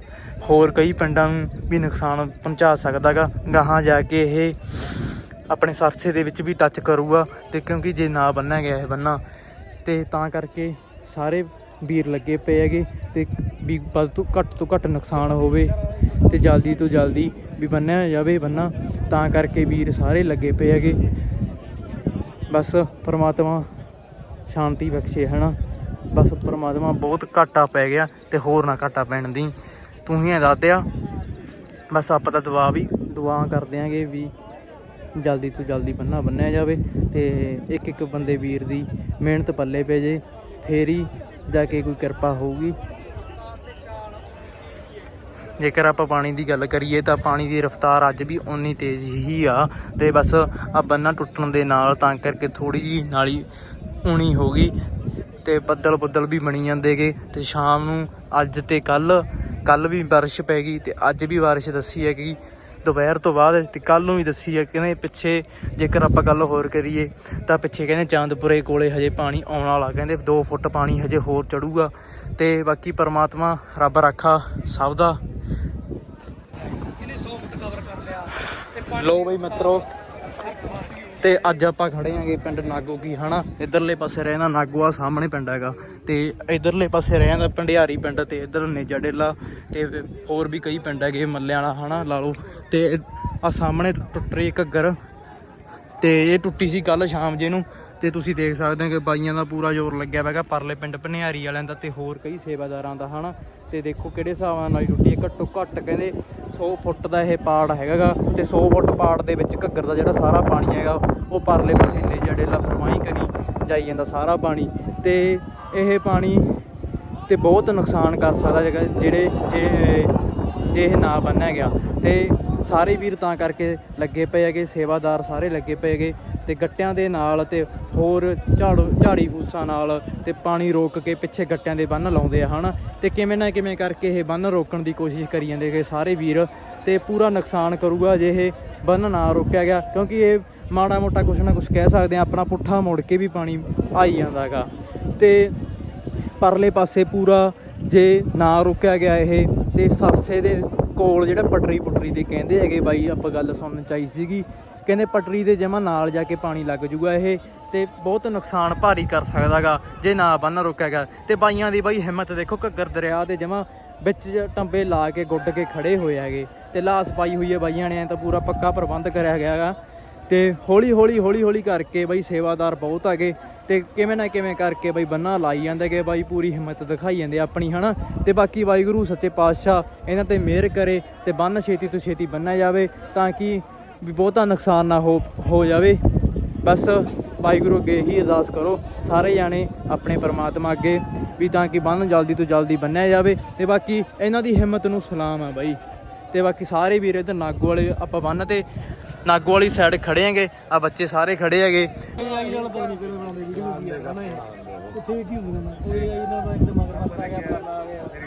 ਹੋਰ ਕਈ ਪਿੰਡਾਂ ਨੂੰ ਵੀ ਨੁਕਸਾਨ ਪਹੁੰਚਾ ਸਕਦਾਗਾ ਗਾਹਾਂ ਜਾ ਕੇ ਇਹ ਆਪਣੇ ਸਰਸੇ ਦੇ ਵਿੱਚ ਵੀ ਟੱਚ ਕਰੂਗਾ ਤੇ ਕਿਉਂਕਿ ਜੇ ਨਾ ਬੰਨਿਆ ਗਿਆ ਇਹ ਬੰਨਾ, ਤੇ ਤਾਂ ਕਰਕੇ ਸਾਰੇ ਵੀਰ ਲੱਗੇ ਪਏ ਹੈਗੇ ਤੇ ਵੀ ਵੱਧ ਤੋਂ ਘੱਟ ਤੋਂ ਘੱਟ ਨੁਕਸਾਨ ਹੋਵੇ ਤੇ ਜਲਦੀ ਤੋਂ ਜਲਦੀ ਵੀ ਬੰਨਿਆ ਜਾਵੇ ਬੰਨਾ, ਤਾਂ ਕਰਕੇ ਵੀਰ ਸਾਰੇ ਲੱਗੇ ਪਏ ਹੈਗੇ। ਬਸ ਪ੍ਰਮਾਤਮਾ ਸ਼ਾਂਤੀ ਬਖਸ਼ੇ, ਹਨਾ? ਬਸ ਪ੍ਰਮਾਤਮਾ ਬਹੁਤ ਘਾਟਾ ਪੈ ਗਿਆ ਤੇ ਹੋਰ ਨਾ ਘਾਟਾ ਪੈਣ ਦੀ। ਤੂੰ ਹੀ ਦੱਸਦਿਆ ਬਸ ਆਪਾਂ ਤਾਂ ਦੁਆ ਵੀ, ਦੁਆ ਕਰਦੇ ਆਂਗੇ ਵੀ ਜਲਦੀ ਤੋਂ ਜਲਦੀ ਬੰਨਾ ਬੰਨਿਆ ਜਾਵੇ ਤੇ ਇੱਕ ਇੱਕ ਬੰਦੇ ਵੀਰ ਦੀ ਮਿਹਨਤ ਪੱਲੇ ਪੈ ਜੇ, ਫੇਰ ਹੀ ਜਾ ਕੇ ਕੋਈ ਕਿਰਪਾ ਹੋਊਗੀ। ਜੇਕਰ ਆਪਾਂ ਪਾਣੀ ਦੀ ਗੱਲ ਕਰੀਏ ਤਾਂ ਪਾਣੀ ਦੀ ਰਫ਼ਤਾਰ ਅੱਜ ਵੀ ਓਨੀ ਤੇਜ਼ ਹੀ ਆ ਤੇ ਬਸ ਆ ਬੰਨਾ ਟੁੱਟਣ ਦੇ ਨਾਲ ਤਾਂ ਕਰਕੇ ਥੋੜੀ ਜੀ ਨਾਲੀ ਊਣੀ ਹੋ ਗਈ ਤੇ ਬੱਦਲ ਬੱਦਲ ਵੀ ਬਣੀ ਜਾਂਦੇਗੇ ਤੇ ਸ਼ਾਮ ਨੂੰ ਅੱਜ ਤੇ ਕੱਲ ਕੱਲ ਵੀ ਬਾਰਿਸ਼ ਪੈ ਗਈ ਤੇ ਅੱਜ ਵੀ ਬਾਰਿਸ਼ ਦੱਸੀ ਹੈਗੀ ਦੁਪਹਿਰ ਤੋਂ ਬਾਅਦ ਤੇ ਕੱਲ ਨੂੰ ਵੀ ਦੱਸੀ ਹੈ ਕਹਿੰਦੇ ਪਿੱਛੇ ਜੇਕਰ ਆਪਾਂ ਗੱਲ ਹੋਰ ਕਰੀਏ ਤਾਂ ਪਿੱਛੇ ਕਹਿੰਦੇ ਚਾਂਦਪੁਰੇ ਕੋਲੇ ਹਜੇ ਪਾਣੀ ਆਉਣ ਵਾਲਾ ਕਹਿੰਦੇ 2 ਫੁੱਟ ਪਾਣੀ ਹਜੇ ਹੋਰ ਚੜੂਗਾ ਤੇ ਬਾਕੀ ਪਰਮਾਤਮਾ ਰੱਬ ਰਾਖਾ ਸਭ ਦਾ। ਇਹਨੇ 100 ਫੁੱਟ ਕਵਰ ਕਰ ਲਿਆ ਤੇ ਪਾਣੀ ਲੋ ਬਈ ਮਿੱਤਰੋ ਤੇ ਅੱਜ ਆਪਾਂ ਖੜੇ ਆਂਗੇ ਪਿੰਡ ਨਾਗੋ ਕੀ, ਹਨਾ? ਇਧਰਲੇ ਪਾਸੇ ਰਹਿੰਦਾ ਨਾਗੋ ਆ, ਸਾਹਮਣੇ ਪਿੰਡ ਹੈਗਾ। ਤੇ ਇਧਰਲੇ ਪਾਸੇ ਰਹਿੰਦਾ ਪੰਡਿਆਰੀ ਪਿੰਡ ਤੇ ਇਧਰ ਨੇਜਾ ਡੇਲਾ ਤੇ ਹੋਰ ਵੀ ਕਈ ਪਿੰਡ ਹੈਗੇ ਮੱਲਿਆਂ ਵਾਲਾ, ਹਨਾ, ਲਾ ਲਓ। ਤੇ ਆ ਸਾਹਮਣੇ ਟੁੱਟ ਰਹੀ ਘੱਗਰ ਤੇ ਇਹ ਟੁੱਟੀ ਸੀ ਕੱਲ ਸ਼ਾਮ ਜੇ ਨੂੰ ਤੇ ਤੁਸੀਂ ਦੇਖ ਸਕਦੇ ਹੋ ਕਿ ਬਾਈਆਂ ਦਾ ਪੂਰਾ ਜ਼ੋਰ ਲੱਗਿਆ ਹੋਇਆ ਹੈਗਾ। ਪਰਲੇ ਪਿੰਡ ਭਨਿਆਰੀ ਵਾਲਿਆਂ ਦਾ ਤੇ ਹੋਰ ਕਈ ਸੇਵਾਦਾਰਾਂ ਦਾ, ਹਨਾ? ਤੇ ਦੇਖੋ ਕਿਹੜੇ ਹਿਸਾਬ ਨਾਲ ਟੁੱਟੀ ਹੈ। ਘੱਟੋ ਘੱਟ ਕਹਿੰਦੇ 100 ਫੁੱਟ ਦਾ ਇਹ ਪਾੜ ਹੈਗਾਗਾ ਤੇ 100 ਫੁੱਟ ਪਾੜ ਦੇ ਵਿੱਚ ਘੱਗਰ ਦਾ ਜਿਹੜਾ ਸਾਰਾ ਪਾਣੀ ਹੈਗਾ, ਉਹ ਪਰਲੇ ਪਸੀਲੇ ਜਿਹੜੇ ਜੜੇਲਾ ਕਰੀ ਜਾਈ ਜਾਂਦਾ ਸਾਰਾ ਪਾਣੀ। ਤੇ ਇਹ ਪਾਣੀ ਤੇ ਬਹੁਤ ਨੁਕਸਾਨ ਕਰ ਸਕਦਾ ਜਿਹੜੇ ਜੇ ਜੇ ਇਹ ਨਾ ਬੰਨਿਆ ਗਿਆ। ਤੇ ਸਾਰੇ ਵੀਰ ਤਾਂ ਕਰਕੇ ਲੱਗੇ ਪਏ ਹੈਗੇ, ਸੇਵਾਦਾਰ ਸਾਰੇ ਲੱਗੇ ਪਏ ਹੈਗੇ ਤੇ ਗੱਟਿਆਂ ਦੇ ਨਾਲ ਤੇ ਹੋਰ ਝਾੜੂ, ਝਾੜੀ ਫੂਸਾਂ ਨਾਲ ਤੇ ਪਾਣੀ ਰੋਕ ਕੇ ਪਿੱਛੇ ਗੱਟਿਆਂ ਦੇ ਬੰਨ ਲਾਉਂਦੇ ਆ, ਹਨਾ? ਤੇ ਕਿਵੇਂ ਨਾ ਕਿਵੇਂ ਕਰਕੇ ਇਹ ਬੰਨ ਰੋਕਣ ਦੀ ਕੋਸ਼ਿਸ਼ ਕਰੀ ਜਾਂਦੇ ਹੈਗੇ ਸਾਰੇ ਵੀਰ ਤੇ ਪੂਰਾ ਨੁਕਸਾਨ ਕਰੂਗਾ ਜੇ ਇਹ ਬੰਨ ਨਾ ਰੋਕਿਆ ਗਿਆ, ਕਿਉਂਕਿ ਇਹ ਮਾੜਾ ਮੋਟਾ ਕੁਛ ਨਾ ਕੁਛ ਕਹਿ ਸਕਦੇ ਆ, ਆਪਣਾ ਪੁੱਠਾ ਮੁੜ ਕੇ ਵੀ ਪਾਣੀ ਆਈ ਜਾਂਦਾ ਹੈਗਾ। ਤੇ ਪਰਲੇ ਪਾਸੇ ਪੂਰਾ ਜੇ ਨਾ ਰੋਕਿਆ ਗਿਆ ਇਹ ਤੇ ਸਰਸੇ ਦੇ ਕੋਲ ਜਿਹੜਾ ਪਟਰੀ ਪੁਟਰੀ ਦੇ ਕਹਿੰਦੇ ਹੈਗੇ ਬਾਈ, ਆਪਾਂ ਗੱਲ ਸੁਣਨ ਚਾਹੀ ਸੀਗੀ। ਕਹਿੰਦੇ ਪਟਰੀ ਦੇ ਜਮਾ ਨਾਲ ਜਾ ਕੇ ਪਾਣੀ ਲੱਗ ਜੂਗਾ ਇਹ ਤੇ ਬਹੁਤ ਨੁਕਸਾਨ ਭਾਰੀ ਕਰ ਸਕਦਾਗਾ, ਜੇ ਨਾ ਬੰਨ ਰੋਕਿਆ ਗਿਆ ਤੇ ਬਾਈਆਂ ਦੀ ਬਾਈ ਹਿੰਮਤ ਦੇਖੋ, ਘੱਗਰ ਦਰਿਆ ਦੇ ਜਮਾ ਵਿੱਚ ਜ- ਟੰਬੇ ਲਾ ਕੇ ਗੁੱਡ ਕੇ ਖੜੇ ਹੋਏ ਹੈਗੇ। ਤੇ ਲਾਸ ਪਾਈ ਹੋਈ ਹੈ ਬਾਈਆਂ ਨੇ, ਐਂ ਤਾਂ ਪੂਰਾ ਪੱਕਾ ਪ੍ਰਬੰਧ ਕਰਿਆ ਗਿਆ ਹੈਗਾ ਤੇ ਹੌਲੀ ਹੌਲੀ ਹੌਲੀ ਹੌਲੀ ਕਰਕੇ ਬਾਈ ਸੇਵਾਦਾਰ ਬਹੁਤ ਹੈਗੇ। ਤੇ ਕਿਵੇਂ ਨਾ ਕਿਵੇਂ ਕਰਕੇ ਬਈ ਬੰਨਾ ਲਾਈ ਜਾਂਦੇ ਕਿ ਬਾਈ ਪੂਰੀ ਹਿੰਮਤ ਦਿਖਾਈ ਜਾਂਦੇ ਆਪਣੀ, ਹਨਾ? ਤੇ ਬਾਕੀ ਵਾਹਿਗੁਰੂ ਸੱਚੇ ਪਾਤਸ਼ਾਹ ਇਹਨਾਂ ਤੇ ਮਿਹਰ ਕਰੇ ਤੇ ਬੰਨ ਛੇਤੀ ਤੋਂ ਛੇਤੀ ਬੰਨਿਆ ਜਾਵੇ ਤਾਂ ਕਿ ਵੀ ਬਹੁਤਾ ਨੁਕਸਾਨ ਨਾ ਹੋ ਹੋ ਜਾਵੇ। ਬਸ ਵਾਹਿਗੁਰੂ ਅੱਗੇ ਹੀ ਅਰਦਾਸ ਕਰੋ, ਸਾਰੇ ਜਾਣੇ ਆਪਣੇ ਪਰਮਾਤਮਾ ਅੱਗੇ ਵੀ ਤਾਂ ਕਿ ਬੰਨ ਜਲਦੀ ਤੋਂ ਜਲਦੀ ਬੰਨਿਆ ਜਾਵੇ ਤੇ ਬਾਕੀ ਇਹਨਾਂ ਦੀ ਹਿੰਮਤ ਨੂੰ ਸਲਾਮ ਆ ਬਾਈ। ਤੇ ਬਾਕੀ ਸਾਰੇ ਵੀਰ ਇੱਧਰ ਨਾਗੋ ਵਾਲੇ ਆਪਾਂ ਬੰਨ ਤੇ ਨਾਗੋ ਵਾਲੀ ਸਾਈਡ ਖੜੇ ਹੈਗੇ ਆ ਬੱਚੇ ਸਾਰੇ ਖੜੇ ਹੈਗੇ। ਤੇ ਹੀ ਹੁੰਦੇ ਨੇ ਤਾਂ ਗਿਆ ਆਪਣਾ ਆ। ਗਿਆ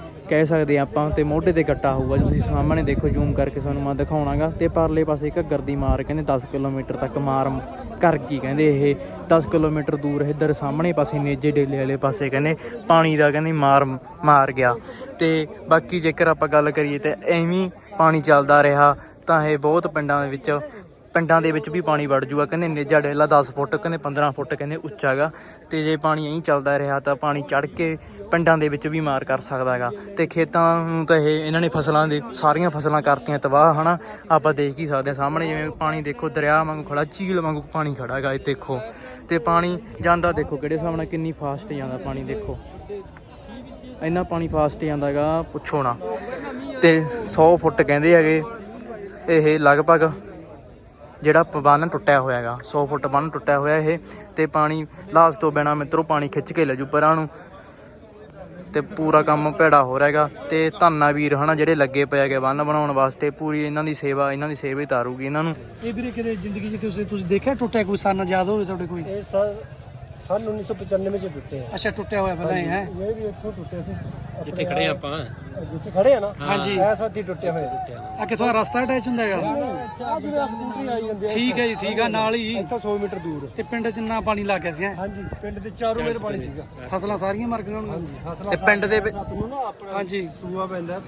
ਕਹਿ ਸਕਦੇ ਹਾਂ ਆਪਾਂ ਤੇ ਮੋਢੇ ਤੇ ਕੱਟਾ ਹੋਊਗਾ ਜੇ ਤੁਸੀਂ ਸਾਹਮਣੇ ਦੇਖੋ, ਜ਼ੂਮ ਕਰਕੇ ਤੁਹਾਨੂੰ ਮੈਂ ਦਿਖਾਉਣਾਗਾ। ਤੇ ਪਰਲੇ ਪਾਸੇ ਘੱਗਰ ਦੀ ਮਾਰ ਕਹਿੰਦੇ 10 ਕਿਲੋਮੀਟਰ ਤੱਕ ਮਾਰ ਕਰ ਗਈ ਕਹਿੰਦੇ ਇਹ। 10 ਕਿਲੋਮੀਟਰ ਦੂਰ ਇੱਧਰ ਸਾਹਮਣੇ ਪਾਸੇ ਨੇਜੇ ਡੇਲੇ ਵਾਲੇ ਪਾਸੇ ਕਹਿੰਦੇ ਪਾਣੀ ਦਾ ਕਹਿੰਦੇ ਮਾਰ ਮਾਰ ਗਿਆ। ਤੇ ਬਾਕੀ ਜੇਕਰ ਆਪਾਂ ਗੱਲ ਕਰੀਏ ਤੇ ਐਵੇਂ ਪਾਣੀ ਚੱਲਦਾ ਰਿਹਾ, ਤਾਂ ਇਹ ਬਹੁਤ ਪਿੰਡਾਂ ਦੇ ਵਿੱਚ, ਪਿੰਡਾਂ ਦੇ ਵਿੱਚ ਵੀ ਪਾਣੀ ਵੜ ਜੂਗਾ। ਕਹਿੰਦੇ ਨੇਜਾ ਡੇਲਾ 10 ਫੁੱਟ, ਕਹਿੰਦੇ 15 ਫੁੱਟ ਕਹਿੰਦੇ ਉੱਚਾ ਹੈਗਾ ਤੇ ਜੇ ਪਾਣੀ ਐਂ ਚੱਲਦਾ ਰਿਹਾ ਤਾਂ ਪਾਣੀ ਚੜ ਕੇ ਪਿੰਡਾਂ ਦੇ ਵਿੱਚ ਵੀ ਮਾਰ ਕਰ ਸਕਦਾ ਹੈਗਾ। ਤੇ ਖੇਤਾਂ ਨੂੰ ਤਾਂ ਇਹ ਇਹਨਾਂ ਨੇ ਫਸਲਾਂ ਦੇ ਸਾਰੀਆਂ ਫਸਲਾਂ ਕਰਤੀਆਂ ਤਬਾਹ, ਹਨਾ? ਆਪਾਂ ਦੇਖ ਹੀ ਸਕਦੇ ਹਾਂ ਸਾਹਮਣੇ, ਜਿਵੇਂ ਪਾਣੀ ਦੇਖੋ, ਦਰਿਆ ਵਾਂਗੂ ਖੜਾ ਝੀਲ ਵਾਂਗੂ ਪਾਣੀ ਖੜਾ ਹੈਗਾ ਇਹ ਦੇਖੋ। ਤੇ ਪਾਣੀ ਜਾਂਦਾ ਦੇਖੋ ਕਿਹੜੇ ਹਿਸਾਬ ਨਾਲ, ਕਿੰਨੀ ਫਾਸਟ ਜਾਂਦਾ ਪਾਣੀ ਦੇਖੋ। ਇੰਨਾ ਪਾਣੀ ਫਾਸਟ ਜਾਂਦਾ ਜਾਂਦਾਗਾ ਪੁੱਛੋ ਨਾ। ਤੇ 100 ਫੁੱਟ ਕਹਿੰਦੇ ਹੈਗੇ, ਇਹ ਲਗਭਗ ਜਿਹੜਾ ਪ- ਬੰਨ ਟੁੱਟਿਆ ਹੋਇਆ ਹੈਗਾ 100 ਫੁੱਟ ਬੰਨ ਟੁੱਟਿਆ ਹੋਇਆ ਇਹ। ਤੇ ਪਾਣੀ ਲਾਸ ਤੋਂ ਬਿਨਾ ਮਿੱਤਰੋ ਪਾਣੀ ਖਿੱਚ ਕੇ ਲੈ ਜੂ ਪਰਾਂ ਨੂੰ। ਤੇ ਪੂਰਾ ਕੰਮ ਭੈੜਾ ਹੋ ਰਿਹਾ ਹੈਗਾ ਤੇ ਧੰਨਾ ਵੀਰ ਹਨਾ ਜਿਹੜੇ ਲੱਗੇ ਪਏ ਹੈਗੇ ਬੰਨ ਬਣਾਉਣ ਵਾਸਤੇ ਪੂਰੀ ਇਹਨਾਂ ਦੀ ਸੇਵਾ ਇਹਨਾਂ ਦੀ ਸੇਵਾ ਹੀ ਤਾਰੂਗੀ ਇਹਨਾਂ ਨੂੰ। ਇਹ ਵੀਰੇ ਕਿਤੇ ਜ਼ਿੰਦਗੀ 'ਚ ਕਿਸੇ ਤੁਸੀਂ ਦੇਖਿਆ ਟੁੱਟਿਆ ਕੋਈ ਸਨ ਯਾਦ ਹੋਵੇ ਤੁਹਾਡੇ ਕੋਈ? ਇਹ ਸਨ ਸਨ 1995 ਚ ਟੁੱਟੇ ਆ। ਅੱਛਾ ਟੁੱਟਿਆ ਹੋਇਆ ਪਹਿਲਾਂ ਇਹ ਹੈ? ਇਹ ਵੀ ਇੱਥੋਂ ਟੁੱਟੇ ਸੀ। ਜਿੱਥੇ ਖੜੇ ਆ ਆਪਾਂ। ਜਿੱਥੇ ਖੜੇ ਆ ਨਾ ਹਾਂਜੀ। ਇਹ ਸਾਥੀ ਟੁੱਟੇ ਹੋਏ ਆ। ਆ ਕਿਥੋਂ ਆ ਰਸਤਾ ਅਟੈਚ ਹੁੰਦਾ ਹੈਗਾ? ਆ ਜਿਵੇਂ ਸਕੂਟਰੀ ਆਈ ਜਾਂਦੇ ਆ। ਠੀਕ ਹੈ ਜੀ ਠੀਕ ਆ ਨਾਲ ਹੀ। ਇੱਥੋਂ 100 ਮੀਟਰ ਦੂਰ। ਤੇ ਪਿੰਡ 'ਚ ਇੰਨਾ ਪਾਣੀ ਲੱਗ ਗਿਆ ਸੀ ਹੈਂ? ਹਾਂਜੀ ਪਿੰਡ ਦੇ ਚਾਰੋਂ ਮੇਰ ਪਾਣੀ ਸੀਗਾ। ਫਸਲਾਂ ਸਾਰੀਆਂ ਮਰ ਗਈਆਂ ਹੋਣਗੀਆਂ। ਫਸਲਾਂ ਤੇ ਪਿੰਡ ਦੇ ਵਿੱਚ ਨੂੰ ਨਾ ਆਪਣਾ ਹਾਂਜੀ ਸੂਆ ਪੈਂਦਾ।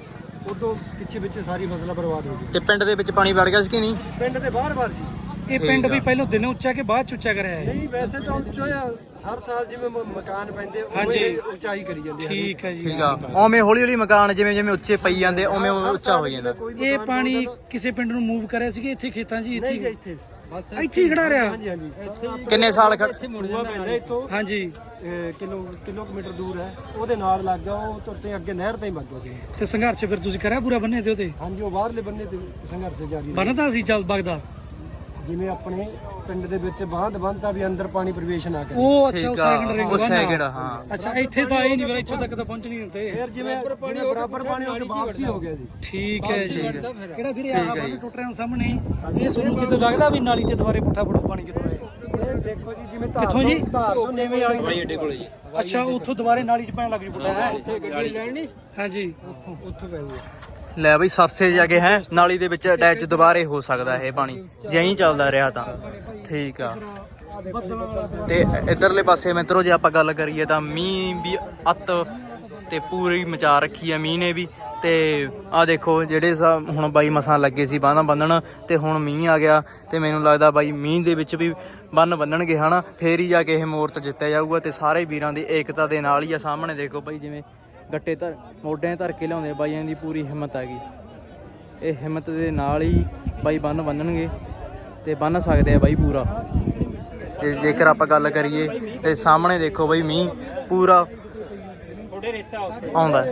ਉਦੋਂ ਪਿੱਛੇ ਪਿੱਛੇ ਸਾਰੀ ਫਸਲਾਂ ਬਰਬਾਦ ਹੋ ਗਈ ਤੇ ਪਿੰਡ ਦੇ ਵਿੱਚ ਪਾਣੀ ਵੜ ਗਿਆ ਸੀ ਕਿ ਨਹੀਂ? ਪਿੰਡ ਦੇ ਬਾਹਰ ਬਾਹਰ ਸੀ। ਇਹ ਪਿੰਡ ਵੀ ਪਹਿਲਾਂ ਦਿਨੇ ਉੱਚਾ ਕਿ ਬਾਅਦ ਚ ਉੱਚਾ ਕਰਿਆ ਹੈ ਨਹੀਂ ਵੈਸੇ ਤਾਂ ਉੱਚਾ ਆ। ਹਰ ਸਾਲ ਜਿਵੇਂ ਮ- ਮਕਾਨ ਪੈਂਦੇ ਹਾਂਜੀ। ਇਹ ਉਚਾਈ ਕਰੀ ਜਾਂਦੇ ਆ ਠੀਕ ਹੈ ਜੀ ਠੀਕ ਆ। ਓਵੇਂ ਹੌਲੀ ਹੌਲੀ ਮਕਾਨ ਜਿਵੇਂ ਜਿਵੇਂ ਉੱਚੇ ਪਈ ਜਾਂਦੇ ਓਵੇਂ ਉਵੇਂ ਉੱਚਾ ਹੋ ਜਾਂਦਾ। ਕੋਈ ਇਹ ਮਕਾਨ ਪਾਣੀ ਬਣਦਾ ਕਿਸੇ ਪਿੰਡ ਨੂੰ ਮੂਵ ਕਰਿਆ ਸੀ ਇੱਥੇ ਖੇਤਾਂ 'ਚ ਹੀ ਤਾਂ- ਨਹੀਂ ਜੀ ਇੱਥੇ ਇੱਥੇ। ਬਸ ਇੱਥੇ ਹੀ ਖੜਾ ਰਿਹਾ? ਹਾਂਜੀ ਹਾਂਜੀ। ਇੱਥੇ ਕਿੰਨੇ ਸਾਲ ਖੜ ਪੈਂਦਾ ਇੱਥੋਂ? ਹਾਂਜੀ। ਅਹ, ਕਿਲੋ ਕਿਲੋਮੀਟਰ ਦੂਰ ਹੈ। ਉਹਦੇ ਨਾਲ ਲੱਗ ਗਿਆ ਉਹ ਤੁਰਤੇ ਅੱਗੇ ਨਹਿਰ ਤੇ ਹੀ ਵੱਗ ਗਿਆ ਸੀ। ਤੇ ਸੰਘਰਸ਼ ਫਿਰ ਤੁਸੀਂ ਕਰਿਆ ਪੂਰਾ ਬੰਨੇ ਤੇ ਉਹਤੇ ਹਾਂਜੀ ਉਹ ਬਾਹਰਲੇ ਬੰਨੇ ਤੇ ਸੰਘਰਸ਼ ਜਾਰੀ ਹੈ ਬੰਨਦਾ ਸੀ ਚੱਲ ਬਗਦਾ ਜਿਵੇਂ ਆਪਣੇ ਪਿੰਡ ਦੇ ਵਿੱਚ ਬਾਂਧ ਬੰਨਤਾ ਵੀ ਅੰਦਰ ਪਾਣੀ ਪ੍ਰਵੇਸ਼ ਨਾ ਕਰੇ। ਉਹ ਅੱਛਾ ਉਹ ਠੀਕ ਆ ਸੈਕੰਡ ਰਿੰਗ ਉਹ ਸੈਕਿੰਡ ਹਾਂ। ਅੱਛਾ ਇੱਥੇ ਤਾਂ ਆਏ ਨਹੀਂ ਫਿਰ ਇੱਥੋਂ ਤੱਕ ਤਾਂ ਪਹੁੰਚ ਨਹੀਂ ਦਿੰਦੇ। ਫਿਰ ਜਿਵੇਂ ਜਿਵੇਂ ਬਰਾਬਰ ਪਾਣੀ ਹੋ ਕੇ ਵਾਪਸੀ ਹੋ ਗਿਆ ਸੀ ਠੀਕ ਹੈ ਜੀ। ਕਿਹੜਾ ਵੀਰੇ ਆ ਬੰਨ ਟੁੱਟ ਰਿਹਾ ਹੁਣ ਸਾਹਮਣੇ। ਇਹ ਤੁਹਾਨੂੰ ਕਿਤੇ ਲੱਗਦਾ ਵੀ ਨਾਲੀ 'ਚ ਦੁਬਾਰੇ ਪੁੱਠਾ ਫੜੋ ਪਾਣੀ ਕਿੱਥੋਂ ਆਇਆ। ਇਹ ਦੇਖੋ ਜੀ ਜਿਵੇਂ ਧਾਰ ਕਿੱਥੋਂ ਜੀ? ਤੋਂ ਧਾਰ ਤੋਂ ਨੀਵੇਂ ਆ ਗਈ। ਅੱਡੇ ਕੋਲੇ ਜੀ। ਅੱਛਾ ਉੱਥੋਂ ਦੁਬਾਰੇ ਨਾਲੀ 'ਚ ਪੈਣ ਲੱਗ ਜੂ ਪੁੱਠਾ। ਹੈ ਗੱਡੀ ਲੈਣੀ। ਹਾਂਜੀ। ਉੱਥੋਂ ਉੱਥੋਂ ਪੈ ਗਈ। ਲੈ ਬਈ ਸਰਸੇ ਜਾ ਕੇ ਹੈ, ਨਾਲੀ ਦੇ ਵਿੱਚ ਅਟੈਚ ਦੁਬਾਰੇ ਹੋ ਸਕਦਾ ਇਹ ਪਾਣੀ। ਜੇ ਐਂ ਚੱਲਦਾ ਰਿਹਾ ਤਾਂ। ਠੀਕ ਆ। ਤੇ ਇਧਰਲੇ ਪਾਸੇ ਮਿੱਤਰੋ, ਜੇ ਆਪਾਂ ਗੱਲ ਕਰੀਏ ਤਾਂ ਮੀਂਹ ਵੀ ਅੱਤ ਤੇ ਪੂਰੀ ਮਚਾ ਰੱਖੀ ਆ ਮੀਂਹ ਨੇ ਵੀ। ਤੇ ਆ ਦੇਖੋ, ਜਿਹੜੇ ਹੁਣ ਬਾਈ ਮਸਾਂ ਲੱਗੇ ਸੀ ਬੰਨ ਬੰਨਣ, ਤੇ ਹੁਣ ਮੀਂਹ ਆ ਗਿਆ। ਤੇ ਮੈਨੂੰ ਲੱਗਦਾ ਬਾਈ ਮੀਂਹ ਦੇ ਵਿੱਚ ਵੀ ਬੰਨ ਬੰਨਣਗੇ ਹਨਾ। ਫੇਰ ਹੀ ਜਾ ਕੇ ਇਹ ਮੋਰਤ ਜਿੱਤਿਆ ਜਾਊਗਾ ਤੇ ਸਾਰੇ ਵੀਰਾਂ ਦੀ ਏਕਤਾ ਦੇ ਨਾਲ ਹੀ ਆ ਸਾਹਮਣੇ ਦੇਖੋ ਬਾਈ, ਜਿਵੇਂ ਗੱਟੇ ਧਰ ਮੋਢਿਆਂ ਧਰ ਕੇ ਲਿਆਉਂਦੇ ਬਾਈਆਂ ਦੀ ਪੂਰੀ ਹਿੰਮਤ ਹੈਗੀ। ਇਹ ਹਿੰਮਤ ਦੇ ਨਾਲ ਹੀ ਬਾਈ ਬੰਨ ਬੰਨਣਗੇ ਤੇ ਬੰਨ ਸਕਦੇ ਆ ਬਾਈ ਪੂਰਾ। ਤੇ ਜੇਕਰ ਆਪਾਂ ਗੱਲ ਕਰੀਏ ਤੇ ਸਾਹਮਣੇ ਦੇਖੋ ਬਾਈ ਮੀਂਹ ਪੂਰਾ ਆਉਂਦਾ